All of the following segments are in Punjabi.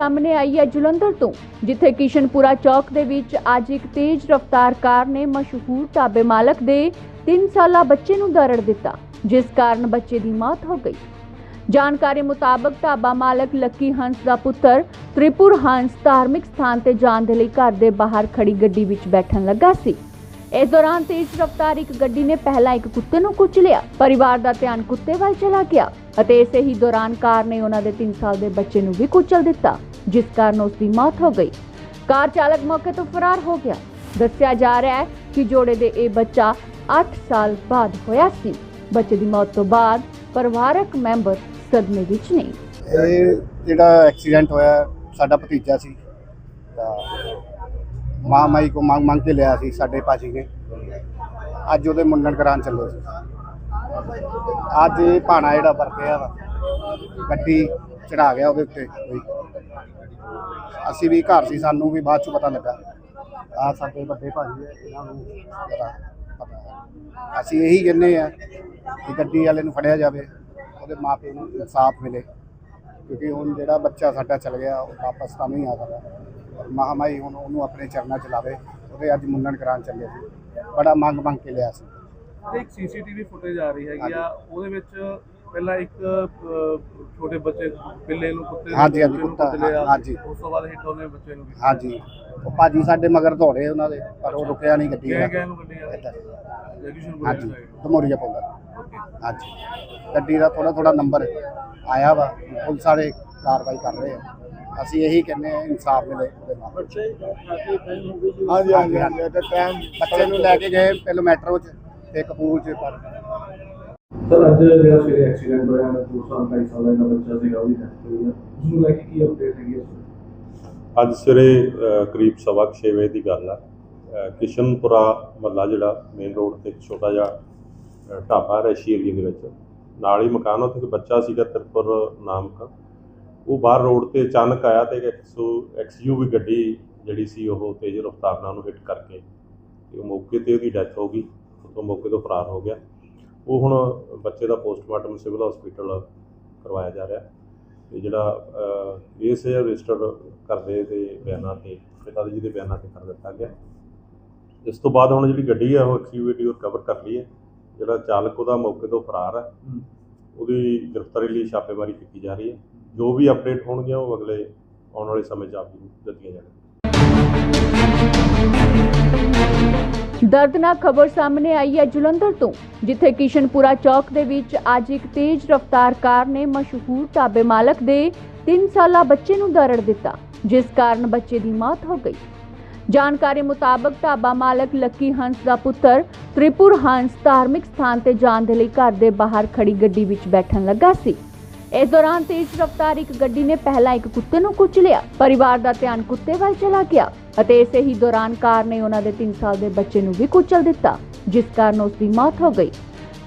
ਸਾਹਮਣੇ ਆਈ ਹੈ ਜਲੰਧਰ ਤੋਂ, ਜਿੱਥੇ ਕਿਸ਼ਨਪੁਰਾ ਚੌਕ ਦੇ ਵਿੱਚ ਅੱਜ ਇੱਕ ਤੇਜ਼ ਰਫ਼ਤਾਰ ਕਾਰ ਨੇ ਮਸ਼ਹੂਰ ਢਾਬੇ ਮਾਲਕ ਦੇ 3 ਸਾਲਾ ਬੱਚੇ ਨੂੰ ਦਰੜ ਦਿੱਤਾ, ਜਿਸ ਕਾਰਨ ਬੱਚੇ ਦੀ ਮੌਤ ਹੋ ਗਈ। ਜਾਣਕਾਰੀ ਮੁਤਾਬਕ ਢਾਬਾ ਮਾਲਕ ਲੱਕੀ ਹੰਸ ਦਾ ਪੁੱਤਰ ਤ੍ਰਿਪੁਰ ਹੰਸ ਧਾਰਮਿਕ ਸਥਾਨ ਤੇ ਜਾਣ ਦੇ ਲਈ ਘਰ ਦੇ ਬਾਹਰ ਖੜੀ ਗੱਡੀ ਵਿੱਚ ਬੈਠਣ ਲੱਗਾ ਸੀ। ਇਸ ਦੌਰਾਨ ਤੇਜ਼ ਰਫ਼ਤਾਰ ਇੱਕ ਗੱਡੀ ਨੇ ਪਹਿਲਾਂ ਇੱਕ ਕੁੱਤੇ ਨੂੰ ਕੁਚਲਿਆ ਪਰਿਵਾਰ ਦਾ ਧਿਆਨ ਕੁੱਤੇ ਵੱਲ ਚਲਾ ਗਿਆ ਅਤੇ ਇਸੇ ਹੀ ਦੌਰਾਨ ਕਾਰ ਨੇ ਉਹਨਾਂ ਦੇ 3 ਸਾਲ ਦੇ ਬੱਚੇ ਨੂੰ ਵੀ ਕੁਚਲ ਦਿੱਤਾ। ਜਿਸ ਕਾਰਨ ਉਸ ਦੀ ਮੌਤ ਹੋ ਗਈ। ਕਾਰ ਚਾਲਕ ਮੌਕੇ ਤੋਂ ਫਰਾਰ ਹੋ ਗਿਆ। ਦੱਸਿਆ ਜਾ ਰਿਹਾ ਹੈ ਕਿ ਜੋੜੇ ਦੇ ਇਹ ਬੱਚਾ 8 ਸਾਲ ਬਾਅਦ ਹੋਇਆ ਸੀ। ਬੱਚੇ ਦੀ ਮੌਤ ਤੋਂ ਬਾਅਦ ਪਰਿਵਾਰਕ ਮੈਂਬਰ ਸਦਮੇ ਵਿੱਚ ਨੇ। ਇਹ ਜਿਹੜਾ ਐਕਸੀਡੈਂਟ ਹੋਇਆ, ਸਾਡਾ ਭਤੀਜਾ ਸੀ। ਤਾਂ ਮਾਂ ਮਾਈ ਕੋ ਮੰਗ ਮੰਗ ਕੇ ਲਿਆ ਸੀ ਸਾਡੇ ਭਾਜੀ ਨੇ। ਅੱਜ ਉਹਦੇ ਮੁੰਡਨ ਕਰਾਉਣ ਚੱਲੇ ਸੀ। ਅੱਜ ਇਹ ਭਾਣਾ ਜਿਹੜਾ ਵਰਤਿਆ ਵਾ, ਗੱਡੀ ਚੜਾ ਗਿਆ ਉਹਦੇ ਉੱਤੇ ਕੋਈ ਅਸੀਂ ਵੀ ਘਰ ਸੀ ਸਾਨੂੰ ਵੀ ਬਾਅਦ ਚ ਪਤਾ ਲੱਗਾ। ਆ ਸਾਡੇ ਵੱਡੇ ਭਾਜੀ ਹੈ ਇਹਨਾਂ ਨੂੰ ਜ਼ਰਾ ਪਤਾ ਹੈ। ਅਸੀਂ ਇਹੀ ਕਹਿੰਦੇ ਆ ਕਿ ਗੱਡੀ ਵਾਲੇ ਨੂੰ ਫੜਿਆ ਜਾਵੇ ਉਹਦੇ ਮਾਪੇ ਨੂੰ ਇਨਸਾਫ ਮਿਲੇ। ਕਿਉਂਕਿ ਹੁਣ ਜਿਹੜਾ ਬੱਚਾ ਸਾਡਾ ਚਲ ਗਿਆ ਉਹ ਵਾਪਸ ਤਾਂ ਨਹੀਂ ਆ ਸਕਦਾ। ਮਹਾਮਾਈ ਹੁਣ ਉਹਨੂੰ ਆਪਣੇ ਚਰਨਾਂ ਚ ਲਾਵੇ ਉਹਦੇ ਅੱਜ ਮੁੰਡਨ ਕਰਾਉਣ ਚੱਲੇ ਸੀ। ਬੜਾ ਮੰਗ ਮੰਗ ਕੇ ਲਿਆ ਸੀ। ਇੱਕ ਸੀਸੀਟੀਵੀ ਫੁਟੇਜ ਆ ਰਹੀ ਹੈਗੀ ਆ ਉਹਦੇ ਵਿੱਚ ਪਹਿਲਾਂ ਇੱਕ ਛੋਟੇ ਬੱਚੇ ਪਿੱਲੇ ਨੂੰ ਕੁੱਤੇ ਹਾਂਜੀ, ਹਾਂਜੀ, ਕੁੱਤਾ। ਹਾਂਜੀ। ਉਸ ਤੋਂ ਬਾਅਦ ਹਿੱਟ ਉਹਨੇ ਬੱਚੇ ਨੂੰ ਕੀਤਾ। ਹਾਂਜੀ। ਉਹ ਭਾਜੀ ਸਾਡੇ ਮਗਰ ਦੌੜੇ ਉਹਨਾਂ ਦੇ ਪਰ ਉਹ ਰੁਕਿਆ ਨਹੀਂ ਗੱਡੀ ਗਏ ਨੂੰ ਗੱਡੀ ਇੱਧਰ। ਹਾਂਜੀ ਸਾਈਡ ਧਮੋਰੀਆ ਪਾਉਂਦਾ ਹਾਂਜੀ। ਗੱਡੀ ਦਾ ਥੋੜਾ ਥੋੜਾ ਨੰਬਰ ਆਇਆ ਵਾ। ਪੁਲਿਸ ਵਾਲੇ ਕਾਰਵਾਈ ਕਰ ਰਹੇ ਆ। ਅਸੀਂ ਇਹੀ ਕਹਿੰਦੇ ਆ ਇਨਸਾਫ ਮਿਲੇ ਉਹਦੇ ਨਾਲ ਬੱਚੇ ਕਾਫੀ ਟਾਈਮ ਹੋ ਗਈ ਜੀ। ਹਾਂਜੀ ਹਾਂਜੀ ਹਾਂਜੀ ਤੇ ਟਾਈਮ ਬੱਚੇ ਨੂੰ ਲੈ ਕੇ ਗਏ ਪਹਿਲਾਂ ਮੈਟਰੋ 'ਚ ਤੇ ਕਪੂਰ 'ਚ। ਪਰ ਸਰ ਅੱਜ ਜਿਹੜਾ ਸਵੇਰੇ ਐਕਸੀਡੈਂਟ ਹੋਇਆ ਹੈ 2 ਸਾਲ 2.5 ਸਾਲ ਦਾ ਬੱਚਾ ਸੀਗਾ ਉਹਦੀ ਡੈਥ ਹੋਈ ਹੈ ਉਸ ਨੂੰ ਲੈ ਕੇ ਕੀ ਅਪਡੇਟ ਹੈਗੀ ਇਸ ਅੱਜ ਸਵੇਰੇ ਅ, ਕਰੀਬ ਸਵਾ ਕੁ ਛੇ ਵਜੇ ਦੀ ਗੱਲ ਆ। ਅ, ਕਿਸ਼ਨਪੁਰਾ ਮੱਲਾ ਜਿਹੜਾ ਮੇਨ ਰੋਡ ਤੇ ਇੱਕ ਛੋਟਾ ਜਿਹਾ ਅ, ਢਾਬਾ ਰੈਸ਼ੀ ਏਰੀਏ ਦੇ ਵਿੱਚ। ਨਾਲ ਹੀ ਮਕਾਨ ਉੱਥੇ ਇੱਕ ਬੱਚਾ ਸੀਗਾ ਤਿਰਪੁਰ ਨਾਮਕ। ਉਹ ਬਾਹਰ ਰੋਡ ਤੇ ਅਚਾਨਕ ਆਇਆ ਤੇ ਇੱਕ ਸੋ ਐਕਸਯੂਵੀ ਗੱਡੀ ਜਿਹੜੀ ਸੀ ਉਹ ਤੇਜ਼ ਰਫ਼ਤਾਰ ਨਾਲ ਉਹਨੂੰ ਹਿੱਟ ਕਰਕੇ ਤੇ ਉਹ ਮੌਕੇ ਤੇ ਉਹਦੀ ਡੈਥ ਹੋ ਗਈ। ਉਹ ਮੌਕੇ ਤੋਂ ਫਰਾਰ ਹੋ ਗਿਆ। ਉਹ ਹੁਣ ਬੱਚੇ ਦਾ ਪੋਸਟਮਾਰਟਮ ਸਿਵਲ ਹਸਪੀਟਲ ਕਰਵਾਇਆ ਜਾ ਰਿਹਾ। ਤੇ ਜਿਹੜਾ ਕੇਸ ਹੈ ਰਜਿਸਟਰ ਕਰਦੇ ਦੇ ਬਿਆਨਾਂ ਤੇ ਪਿਤਾ ਜੀ ਦੇ ਬਿਆਨਾਂ ਤੇ ਕਰ ਦਿੱਤਾ ਗਿਆ। ਇਸ ਤੋਂ ਬਾਅਦ ਹੁਣ ਜਿਹੜੀ ਗੱਡੀ ਹੈ ਉਹ ਐਕਸੀਵੀਟੀ ਉਹ ਕਵਰ ਕਰ ਲਈ ਹੈ। ਜਿਹੜਾ ਚਾਲਕ ਉਹਦਾ ਮੌਕੇ ਤੋਂ ਫਰਾਰ ਹੈ। ਉਹਦੀ ਗ੍ਰਿਫਤਾਰੀ ਲਈ ਛਾਪੇਮਾਰੀ ਕੀਤੀ ਜਾ ਰਹੀ ਹੈ। ਜੋ ਵੀ ਅਪਡੇਟ ਹੋਣਗੇ ਉਹ ਅਗਲੇ ਆਉਣ ਵਾਲੇ ਸਮੇਂ 'ਚ ਆਪ ਜੀ ਨੂੰ ਦਿੱਤੀਆਂ ਜਾਣਗੀਆਂ। ਦਰਦਨਾਕ ਖਬਰ ਸਾਹਮਣੇ ਆਈ ਹੈ ਜਲੰਧਰ ਤੋਂ, ਜਿੱਥੇ ਕਿਸ਼ਨਪੁਰਾ ਚੌਕ ਦੇ ਵਿੱਚ ਅੱਜ ਇੱਕ ਤੇਜ਼ ਰਫ਼ਤਾਰ ਕਾਰ ਨੇ ਮਸ਼ਹੂਰ ਢਾਬੇ ਮਾਲਕ ਦੇ 3 ਸਾਲਾ ਬੱਚੇ ਨੂੰ ਦਰੜ ਦਿੱਤਾ, ਜਿਸ ਕਾਰਨ ਬੱਚੇ ਦੀ ਮੌਤ ਹੋ ਗਈ। ਜਾਣਕਾਰੀ ਮੁਤਾਬਕ ਢਾਬਾ ਮਾਲਕ ਲੱਕੀ ਹੰਸ ਦਾ ਪੁੱਤਰ ਤ੍ਰਿਪੁਰ ਹੰਸ ਧਾਰਮਿਕ ਸਥਾਨ ਤੇ ਜਾਣ ਦੇ ਲਈ ਘਰ ਦੇ ਬਾਹਰ ਖੜੀ ਗੱਡੀ ਵਿੱਚ ਬੈਠਣ ਲੱਗਾ ਸੀ। ਇਸ ਦੌਰਾਨ ਤੇਜ਼ ਰਫ਼ਤਾਰ ਇੱਕ ਗੱਡੀ ਨੇ ਪਹਿਲਾਂ ਇੱਕ ਕੁੱਤੇ ਨੂੰ ਕੁਚਲਿਆ ਪਰਿਵਾਰ ਦਾ ਧਿਆਨ ਕੁੱਤੇ ਵੱਲ ਚਲਾ ਗਿਆ ਅਤੇ ਇਸੇ ਹੀ ਦੌਰਾਨ ਕਾਰ ਨੇ ਉਹਨਾਂ ਦੇ 3 ਸਾਲ ਦੇ ਬੱਚੇ ਨੂੰ ਵੀ ਕੁਚਲ ਦਿੱਤਾ, ਜਿਸ ਕਾਰਨ ਉਸ ਦੀ ਮੌਤ ਹੋ ਗਈ।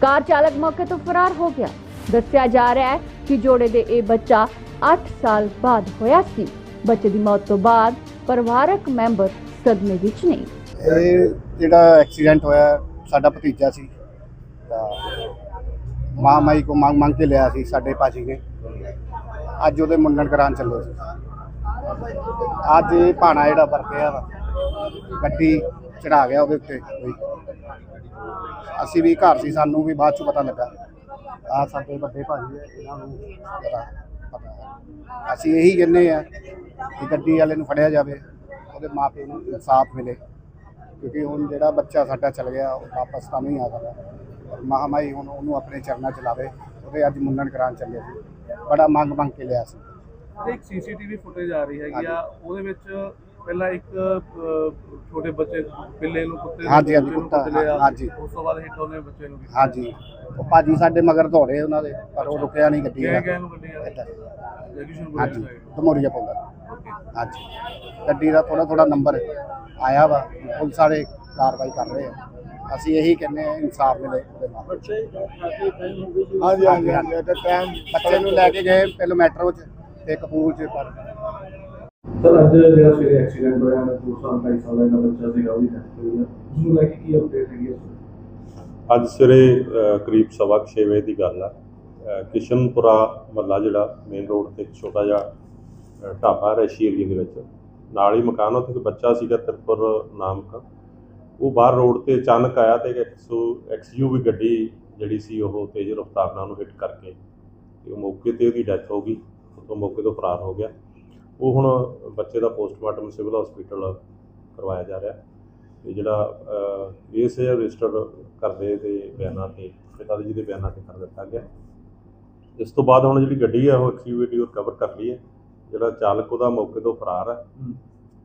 ਕਾਰ ਚਾਲਕ ਮੌਕੇ ਤੋਂ ਫਰਾਰ ਹੋ ਗਿਆ। ਦੱਸਿਆ ਜਾ ਰਿਹਾ ਹੈ ਕਿ ਜੋੜੇ ਦੇ ਇਹ ਬੱਚਾ 8 ਸਾਲ ਬਾਅਦ ਹੋਇਆ ਸੀ। ਬੱਚੇ ਦੀ ਮੌਤ ਤੋਂ ਬਾਅਦ ਪਰਿਵਾਰਕ ਮੈਂਬਰ ਸਦਮੇ ਵਿੱਚ ਨੇ ਇਹ ਜਿਹੜਾ ਐਕਸੀਡੈਂਟ ਹੋਇਆ, ਸਾਡਾ ਭਤੀਜਾ ਸੀ। ਤਾਂ ਮਾਂ ਮਾਈ ਕੋ ਮੰਗ ਮੰਗ ਕੇ ਲਿਆ ਸੀ ਸਾਡੇ ਭਾਜੀ ਨੇ। ਅੱਜ ਉਹਦੇ ਮੁੰਡਨ ਕਰਾਉਣ ਚੱਲੇ ਸੀ। ਅੱਜ ਇਹ ਭਾਣਾ ਜਿਹੜਾ ਵਰਤਿਆ ਵਾ, ਗੱਡੀ ਚੜਾ ਗਿਆ ਉਹਦੇ ਉੱਤੇ ਕੋਈ। ਅਸੀਂ ਵੀ ਘਰ ਸੀ, ਸਾਨੂੰ ਵੀ ਬਾਅਦ ਚ ਪਤਾ ਲੱਗਾ। ਆ ਸਾਡੇ ਵੱਡੇ ਭਾਜੀ ਹੈ ਇਹਨਾਂ ਨੂੰ ਜ਼ਰਾ ਪਤਾ ਅਸੀਂ ਇਹੀ ਕਹਿੰਦੇ ਆ ਕਿ ਗੱਡੀ ਵਾਲੇ ਨੂੰ ਫੜਿਆ ਜਾਵੇ, ਉਹਦੇ ਮਾਪੇ ਨੂੰ ਇਨਸਾਫ ਮਿਲੇ। ਕਿਉਂਕਿ ਹੁਣ ਜਿਹੜਾ ਬੱਚਾ ਸਾਡਾ ਚਲ ਗਿਆ, ਉਹ ਵਾਪਸ ਤਾਂ ਨਹੀਂ ਆ ਸਕਦਾ। ਮਹਾਮਾਈ ਹੁਣ ਉਹਨੂੰ ਆਪਣੇ ਚਰਨਾਂ ਚ ਲਾਵੇ ਉਹਦੇ ਅੱਜ ਮੁੰਡਨ ਕਰਾਉਣ ਚੱਲੇ ਸੀ। ਬੜਾ ਮੰਗ ਮੰਗ ਕੇ ਲਿਆ ਸੀ। ਇੱਕ ਸੀਸੀਟੀਵੀ ਫੁਟੇਜ ਆ ਰਹੀ ਹੈਗੀ ਆ ਉਹਦੇ ਵਿੱਚ ਪਹਿਲਾਂ ਇੱਕ ਛੋਟੇ ਬੱਚੇ ਪਿੱਲੇ ਨੂੰ ਕੁੱਤੇ ਹਾਂਜੀ, ਹਾਂਜੀ, ਕੁੱਤਾ। ਹਾਂਜੀ। ਉਸ ਤੋਂ ਬਾਅਦ ਹਿੱਟ ਉਹਨੇ ਬੱਚੇ ਨੂੰ। ਹਾਂਜੀ। ਉਹ ਭਾਜੀ ਸਾਡੇ ਮਗਰ ਦੌੜੇ ਉਹਨਾਂ ਦੇ ਪਰ ਉਹ ਰੁਕਿਆ ਨਹੀਂ ਗੱਡੀ ਵਾਲਾ। ਗਏ ਨੂੰ ਗੱਡੀ ਆ ਹਾਂਜੀ ਧਮੋਰੀਆ ਪਾਉਂਦਾ ਹਾਂਜੀ। ਗੱਡੀ ਦਾ ਥੋੜਾ ਥੋੜਾ ਨੰਬਰ ਆਇਆ ਵਾ। ਪੁਲਿਸ ਵਾਲੇ ਕਾਰਵਾਈ ਕਰ ਰਹੇ ਆ। ਅਸੀਂ ਇਹੀ ਕਹਿੰਦੇ ਆ ਇਨਸਾਫ ਮਿਲੇ ਉਹਦੇ ਨਾਲ। ਬੱਚੇ ਕਾਫੀ ਟਾਈਮ ਹੋ ਗਈ ਜੀ ਹਾਂਜੀ ਹਾਂਜੀ ਹਾਂਜੀ ਤੇ ਟਾਈਮ ਬੱਚੇ ਨੂੰ ਲੈ ਕੇ ਗਏ ਪਹਿਲਾਂ ਮੈਟਰੋ 'ਚ ਤੇ ਕਪੂਰ 'ਚ ਪਰ। ਸਰ ਅੱਜ ਜਿਹੜਾ ਸਵੇਰੇ ਐਕਸੀਡੈਂਟ ਹੋਇਆ ਹੈ 2 ਸਾਲ 2.5 ਸਾਲ ਦਾ ਬੱਚਾ ਸੀਗਾ ਉਹਦੀ ਡੈਥ ਹੋਈ ਹੈ ਉਸ ਨੂੰ ਲੈ ਕੇ ਕੀ ਅਪਡੇਟ ਹੈਗੀ? ਅੱਜ ਸਵੇਰੇ ਕਰੀਬ ਸਵਾ ਕੁ ਛੇ ਵਜੇ ਦੀ ਗੱਲ ਆ। ਕਿਸ਼ਨਪੁਰਾ ਮੱਲਾ ਜਿਹੜਾ ਮੇਨ ਰੋਡ ਤੇ ਇੱਕ ਛੋਟਾ ਜਿਹਾ ਢਾਬਾ ਰੈਸ਼ੀ ਏਰੀਆ ਦੇ ਵਿੱਚ। ਨਾਲ ਹੀ ਮਕਾਨ ਉੱਥੇ ਇੱਕ ਬੱਚਾ ਸੀਗਾ ਤਿਰਪੁਰ ਨਾਮਕ। ਉਹ ਬਾਹਰ ਰੋਡ ਤੇ ਅਚਾਨਕ ਆਇਆ ਤੇ ਇੱਕ 100 ਐਕਸਯੂਵੀ ਗੱਡੀ ਜਿਹੜੀ ਸੀ ਉਹ ਤੇਜ਼ ਰਫ਼ਤਾਰ ਨਾਲ ਉਹਨੂੰ ਹਿੱਟ ਕਰਕੇ ਤੇ ਉਹ ਮੌਕੇ ਤੇ ਉਹਦੀ ਡੈਥ ਹੋ ਗਈ ਉਹ ਮੌਕੇ ਤੋਂ ਫਰਾਰ ਹੋ ਗਿਆ। ਉਹ ਹੁਣ ਬੱਚੇ ਦਾ ਪੋਸਟਮਾਰਟਮ ਸਿਵਲ ਹਸਪੀਟਲ ਕਰਵਾਇਆ ਜਾ ਰਿਹਾ ਤੇ ਜਿਹੜਾ ਕੇਸ ਹੈ ਰਜਿਸਟਰ ਕਰਦੇ ਦੇ ਬਿਆਨਾਂ ਤੇ ਪਿਤਾ ਜੀ ਦੇ ਬਿਆਨਾਂ ਤੇ ਕਰ ਦਿੱਤਾ ਗਿਆ। ਇਸ ਤੋਂ ਬਾਅਦ ਹੁਣ ਜਿਹੜੀ ਗੱਡੀ ਹੈ ਉਹ ਐਕਟੀਵਿਟੀ ਉਹ ਕਵਰ ਕਰ ਲਈ ਹੈ। ਜਿਹੜਾ ਚਾਲਕ ਉਹਦਾ ਮੌਕੇ ਤੋਂ ਫਰਾਰ ਹੈ।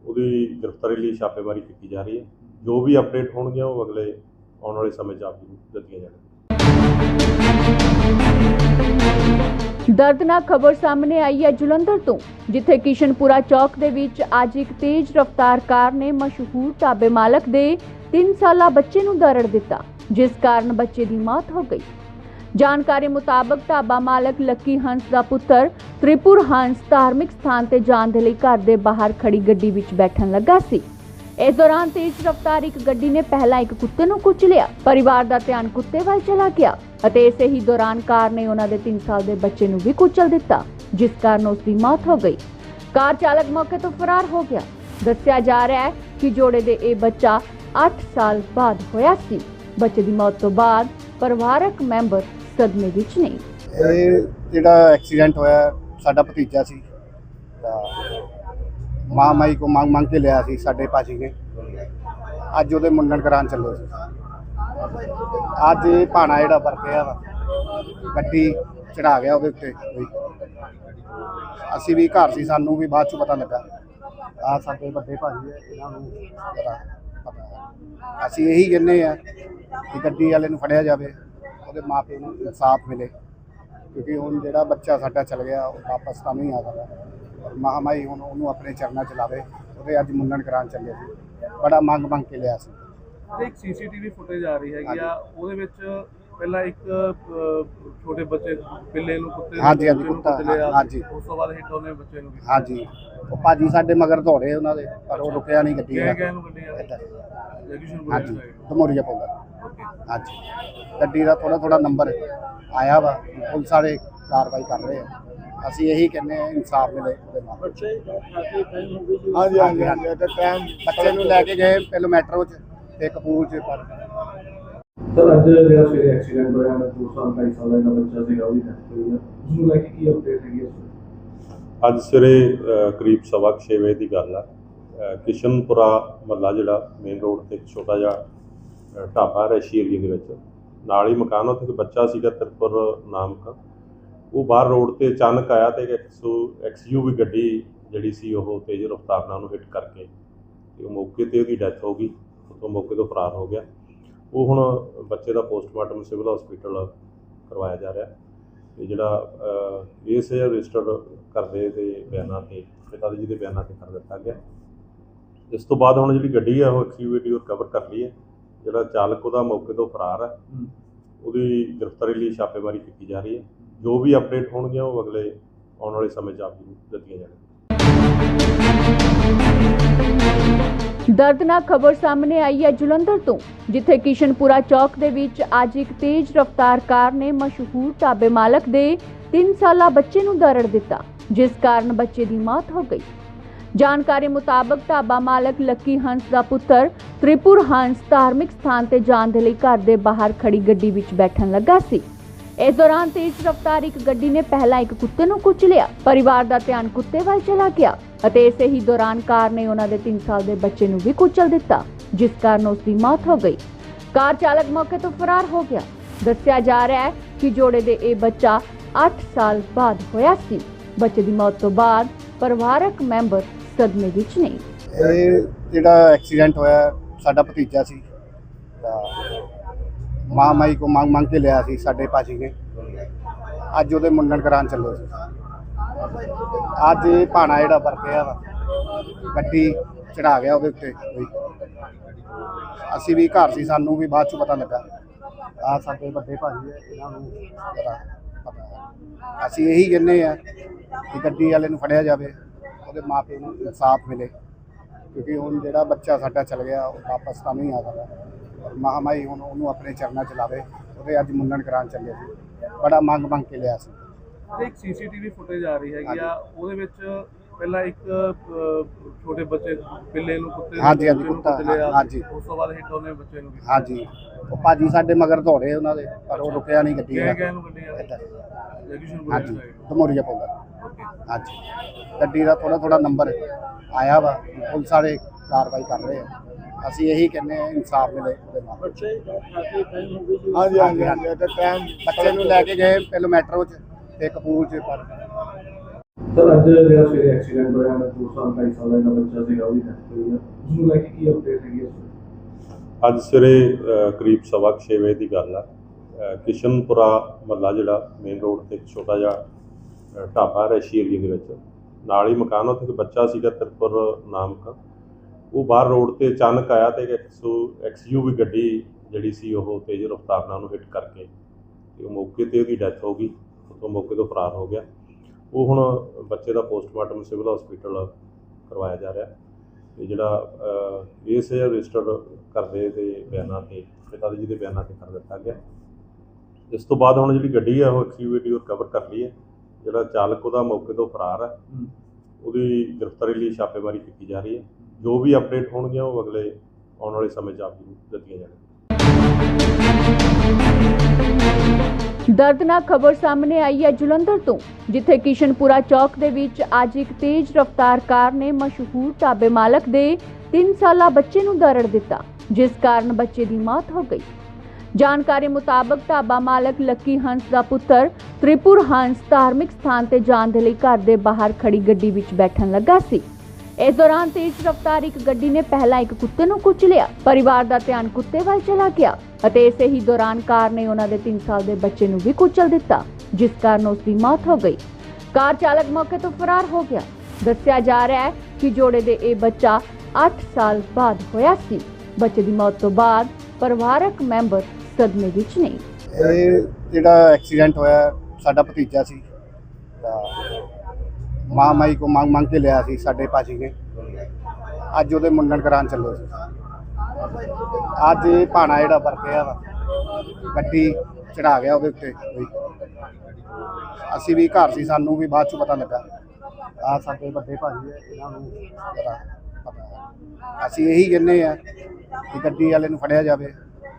ਉਹਦੀ ਗ੍ਰਿਫਤਾਰੀ ਲਈ ਛਾਪੇਮਾਰੀ ਕੀਤੀ ਜਾ ਰਹੀ ਹੈ। ਜੋ ਵੀ ਅਪਡੇਟ ਹੋਣਗੀਆਂ ਉਹ ਅਗਲੇ ਆਉਣ ਵਾਲੇ ਸਮੇਂ 'ਚ ਆਪ ਨੂੰ ਦਿੱਤੀਆਂ ਜਾਣਗੀਆਂ। ਦਰਦਨਾਕ ਖਬਰ ਸਾਹਮਣੇ ਆਈ ਹੈ ਜਲੰਧਰ ਤੋਂ, ਜਿੱਥੇ ਕਿਸ਼ਨਪੁਰਾ ਚੌਕ ਦੇ ਵਿੱਚ ਅੱਜ ਇੱਕ ਤੇਜ਼ ਰਫ਼ਤਾਰ ਕਾਰ ਨੇ ਮਸ਼ਹੂਰ ਢਾਬੇ ਮਾਲਕ ਦੇ 3 ਸਾਲਾ ਬੱਚੇ ਨੂੰ ਦਰੜ ਦਿੱਤਾ, ਜਿਸ ਕਾਰਨ ਬੱਚੇ ਦੀ ਮੌਤ ਹੋ ਗਈ। ਜਾਣਕਾਰੀ ਮੁਤਾਬਕ ਢਾਬਾ ਮਾਲਕ ਲੱਕੀ ਹੰਸ ਦਾ ਪੁੱਤਰ ਤ੍ਰਿਪੁਰ ਹੰਸ ਧਾਰਮਿਕ ਸਥਾਨ ਤੇ ਜਾਣ ਦੇ ਲਈ ਘਰ ਦੇ ਬਾਹਰ ਖੜੀ ਗੱਡੀ ਵਿੱਚ ਬੈਠਣ ਲੱਗਾ ਸੀ। ਇਸ ਦੌਰਾਨ ਤੇਜ਼ ਰਫ਼ਤਾਰ ਇੱਕ ਗੱਡੀ ਨੇ ਪਹਿਲਾਂ ਇੱਕ ਕੁੱਤੇ ਨੂੰ ਕੁਚਲਿਆ ਪਰਿਵਾਰ ਦਾ ਧਿਆਨ ਕੁੱਤੇ ਵੱਲ ਚਲਾ ਗਿਆ ਅਤੇ ਇਸੇ ਹੀ ਦੌਰਾਨ ਕਾਰ ਨੇ ਉਹਨਾਂ ਦੇ 3 ਸਾਲ ਦੇ ਬੱਚੇ ਨੂੰ ਵੀ ਕੁਚਲ ਦਿੱਤਾ, ਜਿਸ ਕਾਰਨ ਉਸ ਦੀ ਮੌਤ ਹੋ ਗਈ। ਕਾਰ ਚਾਲਕ ਮੌਕੇ ਤੋਂ ਫਰਾਰ ਹੋ ਗਿਆ। ਦੱਸਿਆ ਜਾ ਰਿਹਾ ਹੈ ਕਿ ਜੋੜੇ ਦੇ ਇਹ ਬੱਚਾ 8 ਸਾਲ ਬਾਅਦ ਹੋਇਆ ਸੀ। ਬੱਚੇ ਦੀ ਮੌਤ ਤੋਂ ਬਾਅਦ ਪਰਿਵਾਰਕ ਮੈਂਬਰ ਸਦਮੇ ਵਿੱਚ ਨੇ ਇਹ ਜਿਹੜਾ ਐਕਸੀਡੈਂਟ ਹੋਇਆ, ਸਾਡਾ ਭਤੀਜਾ ਸੀ। ਮਾਂ ਮਾਈ ਕੋ ਮੰਗ ਮੰਗ ਕੇ ਲਿਆ ਸੀ ਸਾਡੇ ਭਾਜੀ ਨੇ। ਅੱਜ ਉਹਦੇ ਮੁੰਡਨ ਕਰਾਉਣ ਚੱਲੇ ਸੀ। ਅੱਜ ਇਹ ਭਾਣਾ ਜਿਹੜਾ ਵਰਤਿਆ ਵਾ, ਗੱਡੀ ਚੜਾ ਗਿਆ ਉਹਦੇ ਉੱਤੇ ਕੋਈ। ਅਸੀਂ ਵੀ ਘਰ ਸੀ, ਸਾਨੂੰ ਵੀ ਬਾਅਦ ਚ ਪਤਾ ਲੱਗਾ। ਆ ਸਾਡੇ ਵੱਡੇ ਭਾਜੀ ਹੈ ਇਹਨਾਂ ਨੂੰ ਪਤਾ ਪਤਾ ਅਸੀਂ ਇਹੀ ਕਹਿੰਦੇ ਆ ਕਿ ਗੱਡੀ ਵਾਲੇ ਨੂੰ ਫੜਿਆ ਜਾਵੇ, ਉਹਦੇ ਮਾਪੇ ਨੂੰ ਇਨਸਾਫ ਮਿਲੇ। ਕਿਉਂਕਿ ਹੁਣ ਜਿਹੜਾ ਬੱਚਾ ਸਾਡਾ ਚਲ ਗਿਆ, ਉਹ ਵਾਪਸ ਤਾਂ ਨਹੀਂ ਆ ਸਕਦਾ। ਮਹਾਮਾਈ ਹੁਣ ਉਹਨੂੰ ਆਪਣੇ ਚਰਨਾਂ ਚ ਲਾਵੇ ਉਹਦੇ ਅੱਜ ਮੁੰਡਨ ਕਰਾਉਣ ਚੱਲੇ ਸੀ। ਬੜਾ ਮੰਗ ਮੰਗ ਕੇ ਲਿਆ ਸੀ। ਇੱਕ ਸੀਸੀਟੀਵੀ ਫੁਟੇਜ ਆ ਰਹੀ ਹੈਗੀ ਆ ਉਹਦੇ ਵਿੱਚ ਪਹਿਲਾਂ ਇੱਕ ਛੋਟੇ ਬੱਚੇ ਬਿੱਲੇ ਨੂੰ ਕੁੱਤੇ ਹਾਂਜੀ, ਹਾਂਜੀ, ਕੁੱਤਾ। ਹਾਂਜੀ। ਉਸ ਤੋਂ ਬਾਅਦ ਹਿੱਟ ਉਹਨੇ ਬੱਚੇ ਨੂੰ ਹਾਂਜੀ। ਉਹ ਭਾਜੀ ਸਾਡੇ ਮਗਰ ਦੌੜੇ ਉਹਨਾਂ ਦੇ ਪਰ ਉਹ ਰੁਕਿਆ ਨਹੀਂ ਗੱਡੀ ਦਾ ਗਏ ਨੂੰ। ਜੈਗੀਸ਼ਨ ਹਾਂਜੀ। ਦਮੋਰੀਆ ਪਾਉਂਦਾ ਹਾਂਜੀ। ਗੱਡੀ ਦਾ ਥੋੜਾ ਥੋੜਾ ਨੰਬਰ ਆਇਆ ਵਾ। ਪੁਲਿਸ ਵਾਲੇ ਕਾਰਵਾਈ ਕਰ ਰਹੇ ਆ। ਅਸੀਂ ਇਹੀ ਕਹਿੰਦੇ ਆ ਇਨਸਾਫ ਮਿਲੇ ਉਹਦੇ ਨਾਲ। ਬੱਚੇ ਹੋ ਗਈ ਹਾਂਜੀ ਹਾਂਜੀ ਹਾਂਜੀ ਤੇ ਟਾਈਮ ਬੱਚੇ ਨੂੰ ਲੈ ਕੇ ਗਏ ਪਹਿਲਾਂ ਮੈਟਰੋ 'ਚ ਤੇ ਕਪੂਰ 'ਚ ਪਰ। ਸਰ ਅੱਜ ਜਿਹੜਾ ਸਵੇਰੇ ਐਕਸੀਡੈਂਟ ਹੋਇਆ ਹੈ 2 ਸਾਲ 2.5 ਸਾਲ ਦਾ ਬੱਚਾ ਸੀਗਾ ਉਹਦੀ ਡੈਥ ਹੋਈ ਹੈ ਉਸ ਨੂੰ ਲੈ ਕੇ ਕੀ ਅਪਡੇਟ ਹੈਗੀ ਵੇਲੇ? ਅੱਜ ਸਵੇਰੇ ਕਰੀਬ ਸਵਾ ਕੁ ਛੇ ਵਜੇ ਦੀ ਗੱਲ ਆ। ਕਿਸ਼ਨਪੁਰਾ ਮੱਲਾ ਜਿਹੜਾ ਮੇਨ ਰੋਡ ਤੇ ਇੱਕ ਛੋਟਾ ਜਿਹਾ ਢਾਬਾ ਰੈਸ਼ੀ ਏਰੀਆ ਦੇ ਵਿੱਚ। ਨਾਲ ਹੀ ਮਕਾਨ ਉੱਥੇ ਇੱਕ ਬੱਚਾ ਸੀਗਾ ਤਿਰਪੁਰ ਨਾਮਕ। ਉਹ ਬਾਹਰ ਰੋਡ ਤੇ ਅਚਾਨਕ ਆਇਆ ਤੇ ਇੱਕ 100 ਐਕਸਯੂਵੀ ਗੱਡੀ ਜਿਹੜੀ ਸੀ ਉਹ ਤੇਜ਼ ਰਫ਼ਤਾਰ ਨਾਲ ਉਹਨੂੰ ਹਿੱਟ ਕਰਕੇ ਤੇ ਉਹ ਮੌਕੇ ਤੇ ਉਹਦੀ ਡੈਥ ਹੋ ਗਈ ਉਹ ਮੌਕੇ ਤੋਂ ਫਰਾਰ ਹੋ ਗਿਆ। ਉਹ ਹੁਣ ਬੱਚੇ ਦਾ ਪੋਸਟਮਾਰਟਮ ਸਿਵਲ ਹਸਪੀਟਲ ਕਰਵਾਇਆ ਜਾ ਰਿਹਾ। ਤੇ ਜਿਹੜਾ ਕੇਸ ਹੈ ਰਜਿਸਟਰ ਕਰਦੇ ਦੇ ਬਿਆਨਾਂ ਤੇ ਪਿਤਾ ਜੀ ਦੇ ਬਿਆਨਾਂ ਤੇ ਕਰ ਦਿੱਤਾ ਗਿਆ। ਇਸ ਤੋਂ ਬਾਅਦ ਹੁਣ ਜਿਹੜੀ ਗੱਡੀ ਹੈ ਉਹ ਐਕਟੀਵਿਟੀ ਉਹ ਕਵਰ ਕਰ ਲਈ ਹੈ। ਜਿਹੜਾ ਚਾਲਕ ਉਹਦਾ ਮੌਕੇ ਤੋਂ ਫਰਾਰ ਹੈ। ਉਹਦੀ ਗ੍ਰਿਫਤਾਰੀ ਲਈ ਛਾਪੇਮਾਰੀ ਕੀਤੀ ਜਾ ਰਹੀ ਹੈ। ਜੋ ਵੀ ਅਪਡੇਟ ਹੋਣਗੀਆਂ ਉਹ ਅਗਲੇ ਆਉਣ ਵਾਲੇ ਸਮੇਂ 'ਚ ਆਪ ਨੂੰ ਦਿੱਤੀਆਂ ਜਾਣਗੀਆਂ। ਦਰਦਨਾਕ ਖਬਰ ਸਾਹਮਣੇ ਆਈ ਹੈ ਜਲੰਧਰ ਤੋਂ, ਜਿੱਥੇ ਕਿਸ਼ਨਪੁਰਾ ਚੌਕ ਦੇ ਵਿੱਚ ਅੱਜ ਇੱਕ ਤੇਜ਼ ਰਫ਼ਤਾਰ ਕਾਰ ਨੇ ਮਸ਼ਹੂਰ ਢਾਬੇ ਮਾਲਕ ਦੇ 3 ਸਾਲਾ ਬੱਚੇ ਨੂੰ ਦਰੜ ਦਿੱਤਾ, ਜਿਸ ਕਾਰਨ ਬੱਚੇ ਦੀ ਮੌਤ ਹੋ ਗਈ। ਜਾਣਕਾਰੀ ਮੁਤਾਬਕ ਢਾਬਾ ਮਾਲਕ ਲੱਕੀ ਹੰਸ ਦਾ ਪੁੱਤਰ ਤ੍ਰਿਪੁਰ ਹੰਸ ਧਾਰਮਿਕ ਸਥਾਨ ਤੇ ਜਾਣ ਦੇ ਲਈ ਘਰ ਦੇ ਬਾਹਰ ਖੜੀ ਗੱਡੀ ਵਿੱਚ ਬੈਠਣ ਲੱਗਾ ਸੀ। ਇਸ ਦੌਰਾਨ ਤੇਜ਼ ਰਫ਼ਤਾਰ ਇੱਕ ਗੱਡੀ ਨੇ ਪਹਿਲਾਂ ਇੱਕ ਕੁੱਤੇ ਨੂੰ ਕੁਚਲਿਆ ਪਰਿਵਾਰ ਦਾ ਧਿਆਨ ਕੁੱਤੇ ਵੱਲ ਚਲਾ ਗਿਆ ਅਤੇ ਇਸੇ ਹੀ ਦੌਰਾਨ ਕਾਰ ਨੇ ਉਹਨਾਂ ਦੇ 3 ਸਾਲ ਦੇ ਬੱਚੇ ਨੂੰ ਵੀ ਕੁਚਲ ਦਿੱਤਾ, ਜਿਸ ਕਾਰਨ ਉਸ ਦੀ ਮੌਤ ਹੋ ਗਈ। ਕਾਰ ਚਾਲਕ ਮੌਕੇ ਤੋਂ ਫਰਾਰ ਹੋ ਗਿਆ। ਦੱਸਿਆ ਜਾ ਰਿਹਾ ਹੈ ਕਿ ਜੋੜੇ ਦੇ ਇਹ ਬੱਚਾ 8 ਸਾਲ ਬਾਅਦ ਹੋਇਆ ਸੀ। ਬੱਚੇ ਦੀ ਮੌਤ ਤੋਂ ਬਾਅਦ ਪਰਿਵਾਰਕ ਮੈਂਬਰ ਸਦਮੇ ਵਿੱਚ ਨੇ ਇਹ ਜਿਹੜਾ ਐਕਸੀਡੈਂਟ ਹੋਇਆ, ਸਾਡਾ ਭਤੀਜਾ ਸੀ। ਮਾਂ ਮਾਈ ਕੋ ਮੰਗ ਮੰਗ ਕੇ ਲਿਆ ਸੀ ਸਾਡੇ ਭਾਜੀ ਨੇ। ਅੱਜ ਉਹਦੇ ਮੁੰਡਨ ਕਰਾਉਣ ਚੱਲੇ ਸੀ। ਅੱਜ ਇਹ ਭਾਣਾ ਜਿਹੜਾ ਵਰਤਿਆ ਵਾ, ਗੱਡੀ ਚੜਾ ਗਿਆ ਉਹਦੇ ਉੱਤੇ ਕੋਈ। ਅਸੀਂ ਵੀ ਘਰ ਸੀ, ਸਾਨੂੰ ਵੀ ਬਾਅਦ ਚ ਪਤਾ ਲੱਗਾ। ਆ ਸਾਡੇ ਵੱਡੇ ਭਾਜੀ ਹੈ ਇਹਨਾਂ ਨੂੰ ਪਤਾ ਪਤਾ। ਅਸੀਂ ਇਹੀ ਕਹਿੰਦੇ ਆ ਕਿ ਗੱਡੀ ਵਾਲੇ ਨੂੰ ਫੜਿਆ ਜਾਵੇ, ਉਹਦੇ ਮਾਪੇ ਨੂੰ ਇਨਸਾਫ ਮਿਲੇ। ਕਿਉਂਕਿ ਹੁਣ ਜਿਹੜਾ ਬੱਚਾ ਸਾਡਾ ਚਲ ਗਿਆ, ਉਹ ਵਾਪਸ ਤਾਂ ਨਹੀਂ ਆ ਸਕਦਾ। ਮਹਾਮਾਈ ਹੁਣ ਉਹਨੂੰ ਆਪਣੇ ਚਰਨਾਂ ਚ ਲਾਵੇ ਉਹਦੇ ਅੱਜ ਮੁੰਡਨ ਕਰਾਉਣ ਚੱਲੇ ਸੀ। ਬੜਾ ਮੰਗ ਮੰਗ ਕੇ ਲਿਆ ਸੀ। ਇੱਕ ਸੀਸੀਟੀਵੀ ਫੁਟੇਜ ਆ ਰਹੀ ਹੈਗੀ ਆ ਉਹਦੇ ਵਿੱਚ ਪਹਿਲਾਂ ਇੱਕ ਛੋਟੇ ਬੱਚੇ ਬਿੱਲੇ ਨੂੰ ਕੁੱਤੇ ਹਾਂਜੀ, ਹਾਂਜੀ, ਕੁੱਤਾ। ਹਾਂਜੀ। ਉਸ ਤੋਂ ਬਾਅਦ ਹਿੱਟ ਉਹਨੇ ਬੱਚੇ ਨੂੰ ਹਾਂਜੀ। ਉਹ ਭਾਜੀ ਸਾਡੇ ਮਗਰ ਦੌੜੇ ਉਹਨਾਂ ਦੇ ਪਰ ਉਹ ਰੁਕਿਆ ਨਹੀਂ ਗੱਡੀ ਵਾਲਾ। ਗਏ ਨੂੰ ਹਾਂਜੀ ਪਾਉਂਦਾ ਹਾਂਜੀ। ਗੱਡੀ ਦਾ ਥੋੜਾ ਥੋੜਾ ਨੰਬਰ ਆਇਆ ਵਾ ਪੁਲਿਸ ਵਾਲੇ ਕਾਰਵਾਈ ਕਰ ਰਹੇ ਆ। ਅਸੀਂ ਇਹੀ ਕਹਿੰਦੇ ਆ ਇਨਸਾਫ ਮਿਲੇ ਉਹਦੇ ਨਾਲ। ਹੋ ਹਾਂਜੀ ਹਾਂਜੀ ਹਾਂਜੀ ਤੇ ਟਾਈਮ ਬੱਚੇ ਨੂੰ ਲੈ ਕੇ ਗਏ ਪਹਿਲਾਂ ਮੈਟਰੋ 'ਚ ਤੇ ਕਪੂਰ 'ਚ ਪਰ। ਸਰ ਅੱਜ ਜਿਹੜਾ ਸਵੇਰੇ ਐਕਸੀਡੈਂਟ ਹੋਇਆ ਨਾ 2 ਸਾਲ 2.5 ਸਾਲ ਦਾ ਬੱਚਾ ਸੀਗਾ ਉਹਦੀ ਡੈਥ ਹੋਈ ਆ। ਉਸ ਨੂੰ ਲੈ ਕੇ ਕੀ ਅਪਡੇਟ ਹੈਗੀ ਵੇਲੇ? ਅੱਜ ਸਵੇਰੇ ਕਰੀਬ ਸਵਾ ਕੁ ਛੇ ਵਜੇ ਦੀ ਗੱਲ ਆ। ਕਿਸ਼ਨਪੁਰਾ ਮੱਲਾ ਜਿਹੜਾ ਮੇਨ ਰੋਡ ਤੇ ਇੱਕ ਛੋਟਾ ਜਿਹਾ ਢਾਬਾ ਹੈ ਰੈਸ਼ੀ ਏਰੀਏ ਦੇ ਵਿੱਚ। ਨਾਲ ਹੀ ਮਕਾਨ ਉੱਥੇ ਇੱਕ ਬੱਚਾ ਸੀਗਾ ਤਿਰਪੁਰ ਨਾਮ ਦਾ ਉਹ ਬਾਹਰ ਰੋਡ ਤੇ ਅਚਾਨਕ ਆਇਆ ਤੇ ਇੱਕ ਐਕਸਯੂਵੀ ਗੱਡੀ ਜਿਹੜੀ ਸੀ ਉਹ ਤੇਜ਼ ਰਫ਼ਤਾਰ ਨਾਲ ਉਹਨੂੰ ਹਿੱਟ ਕਰਕੇ ਤੇ ਉਹ ਮੌਕੇ ਤੇ ਉਹਦੀ ਡੈਥ ਹੋ ਗਈ ਉਹ ਮੌਕੇ ਤੋਂ ਫਰਾਰ ਹੋ ਗਿਆ। ਉਹ ਹੁਣ ਬੱਚੇ ਦਾ ਪੋਸਟਮਾਰਟਮ ਸਿਵਲ ਹਸਪੀਟਲ ਕਰਵਾਇਆ ਜਾ ਰਿਹਾ। ਤੇ ਜਿਹੜਾ ਕੇਸ ਹੈ ਰਜਿਸਟਰ ਕਰਦੇ ਦੇ ਬਿਆਨਾਂ ਤੇ ਪਿਤਾ ਜੀ ਦੇ ਬਿਆਨਾਂ ਤੇ ਕਰ ਦਿੱਤਾ ਗਿਆ। ਇਸ ਤੋਂ ਬਾਅਦ ਹੁਣ ਜਿਹੜੀ ਗੱਡੀ ਹੈ ਉਹ ਐਕਟੀਵਿਟੀ ਉਹ ਕਵਰ ਕਰ ਲਈ ਹੈ। ਜਿਹੜਾ ਚਾਲਕ ਉਹਦਾ ਮੌਕੇ ਤੋਂ ਫਰਾਰ ਹੈ। ਉਹਦੀ ਗ੍ਰਿਫਤਾਰੀ ਲਈ ਛਾਪੇਮਾਰੀ ਕੀਤੀ ਜਾ ਰਹੀ ਹੈ। ਜੋ ਵੀ ਅਪਡੇਟ ਹੋਣਗੀਆਂ ਉਹ ਅਗਲੇ ਆਉਣ ਵਾਲੇ ਸਮੇਂ 'ਚ ਆਪ ਨੂੰ ਦਿੱਤੀਆਂ ਜਾਣਗੀਆਂ। ਦਰਦਨਾਕ ਖਬਰ ਸਾਹਮਣੇ ਆਈ ਹੈ ਜਲੰਧਰ ਤੋਂ, ਜਿੱਥੇ ਕਿਸ਼ਨਪੁਰਾ ਚੌਕ ਦੇ ਵਿੱਚ ਅੱਜ ਇੱਕ ਤੇਜ਼ ਰਫ਼ਤਾਰ ਕਾਰ ਨੇ ਮਸ਼ਹੂਰ ਢਾਬੇ ਮਾਲਕ ਦੇ 3 ਸਾਲਾ ਬੱਚੇ ਨੂੰ ਦਰੜ ਦਿੱਤਾ, ਜਿਸ ਕਾਰਨ ਬੱਚੇ ਦੀ ਮੌਤ ਹੋ ਗਈ। ਜਾਣਕਾਰੀ ਮੁਤਾਬਕ ਢਾਬਾ ਮਾਲਕ ਲੱਕੀ ਹੰਸ ਦਾ ਪੁੱਤਰ ਤ੍ਰਿਪੁਰ ਹੰਸ ਧਾਰਮਿਕ ਸਥਾਨ ਤੇ ਜਾਣ ਦੇ ਲਈ ਘਰ ਦੇ ਬਾਹਰ ਖੜੀ ਗੱਡੀ ਵਿੱਚ ਬੈਠਣ ਲੱਗਾ ਸੀ। ਇਸ ਦੌਰਾਨ ਤੇਜ਼ ਰਫ਼ਤਾਰ ਇੱਕ ਗੱਡੀ ਨੇ ਪਹਿਲਾਂ ਇੱਕ ਕੁੱਤੇ ਨੂੰ ਕੁਚਲਿਆ ਪਰਿਵਾਰ ਦਾ ਧਿਆਨ ਕੁੱਤੇ ਵੱਲ ਚਲਾ ਗਿਆ ਅਤੇ ਇਸੇ ਹੀ ਦੌਰਾਨ ਕਾਰ ਨੇ ਉਹਨਾਂ ਦੇ 3 ਸਾਲ ਦੇ ਬੱਚੇ ਨੂੰ ਵੀ ਕੁਚਲ ਦਿੱਤਾ, ਜਿਸ ਕਾਰਨ ਉਸ ਦੀ ਮੌਤ ਹੋ ਗਈ। ਕਾਰ ਚਾਲਕ ਮੌਕੇ ਤੋਂ ਫਰਾਰ ਹੋ ਗਿਆ। ਦੱਸਿਆ ਜਾ ਰਿਹਾ ਹੈ ਕਿ ਜੋੜੇ ਦੇ ਇਹ ਬੱਚਾ 8 ਸਾਲ ਬਾਅਦ ਹੋਇਆ ਸੀ। ਬੱਚੇ ਦੀ ਮੌਤ ਤੋਂ ਬਾਅਦ ਪਰਿਵਾਰਕ ਮੈਂਬਰ ਸਦਮੇ ਵਿੱਚ ਨੇ ਇਹ ਜਿਹੜਾ ਐਕਸੀਡੈਂਟ ਹੋਇਆ, ਸਾਡਾ ਭਤੀਜਾ ਸੀ। ਤਾਂ ਮਾਂ ਮਾਈ ਕੋ ਮੰਗ ਮੰਗ ਕੇ ਲਿਆ ਸੀ ਸਾਡੇ ਭਾਜੀ ਨੇ। ਅੱਜ ਉਹਦੇ ਮੁੰਡਨ ਕਰਾਉਣ ਚੱਲੇ ਸੀ। ਅੱਜ ਇਹ ਭਾਣਾ ਜਿਹੜਾ ਵਰਤਿਆ ਵਾ, ਗੱਡੀ ਚੜਾ ਗਿਆ ਉਹਦੇ ਉੱਤੇ ਕੋਈ। ਅਸੀਂ ਵੀ ਘਰ ਸੀ, ਸਾਨੂੰ ਵੀ ਬਾਅਦ ਚ ਪਤਾ ਲੱਗਾ। ਆ ਸਾਡੇ ਵੱਡੇ ਭਾਜੀ ਹੈ ਇਹਨਾਂ ਨੂੰ ਪਤਾ ਪਤਾ ਅਸੀਂ ਇਹੀ ਕਹਿੰਦੇ ਆ ਕਿ ਗੱਡੀ ਵਾਲੇ ਨੂੰ ਫੜਿਆ ਜਾਵੇ,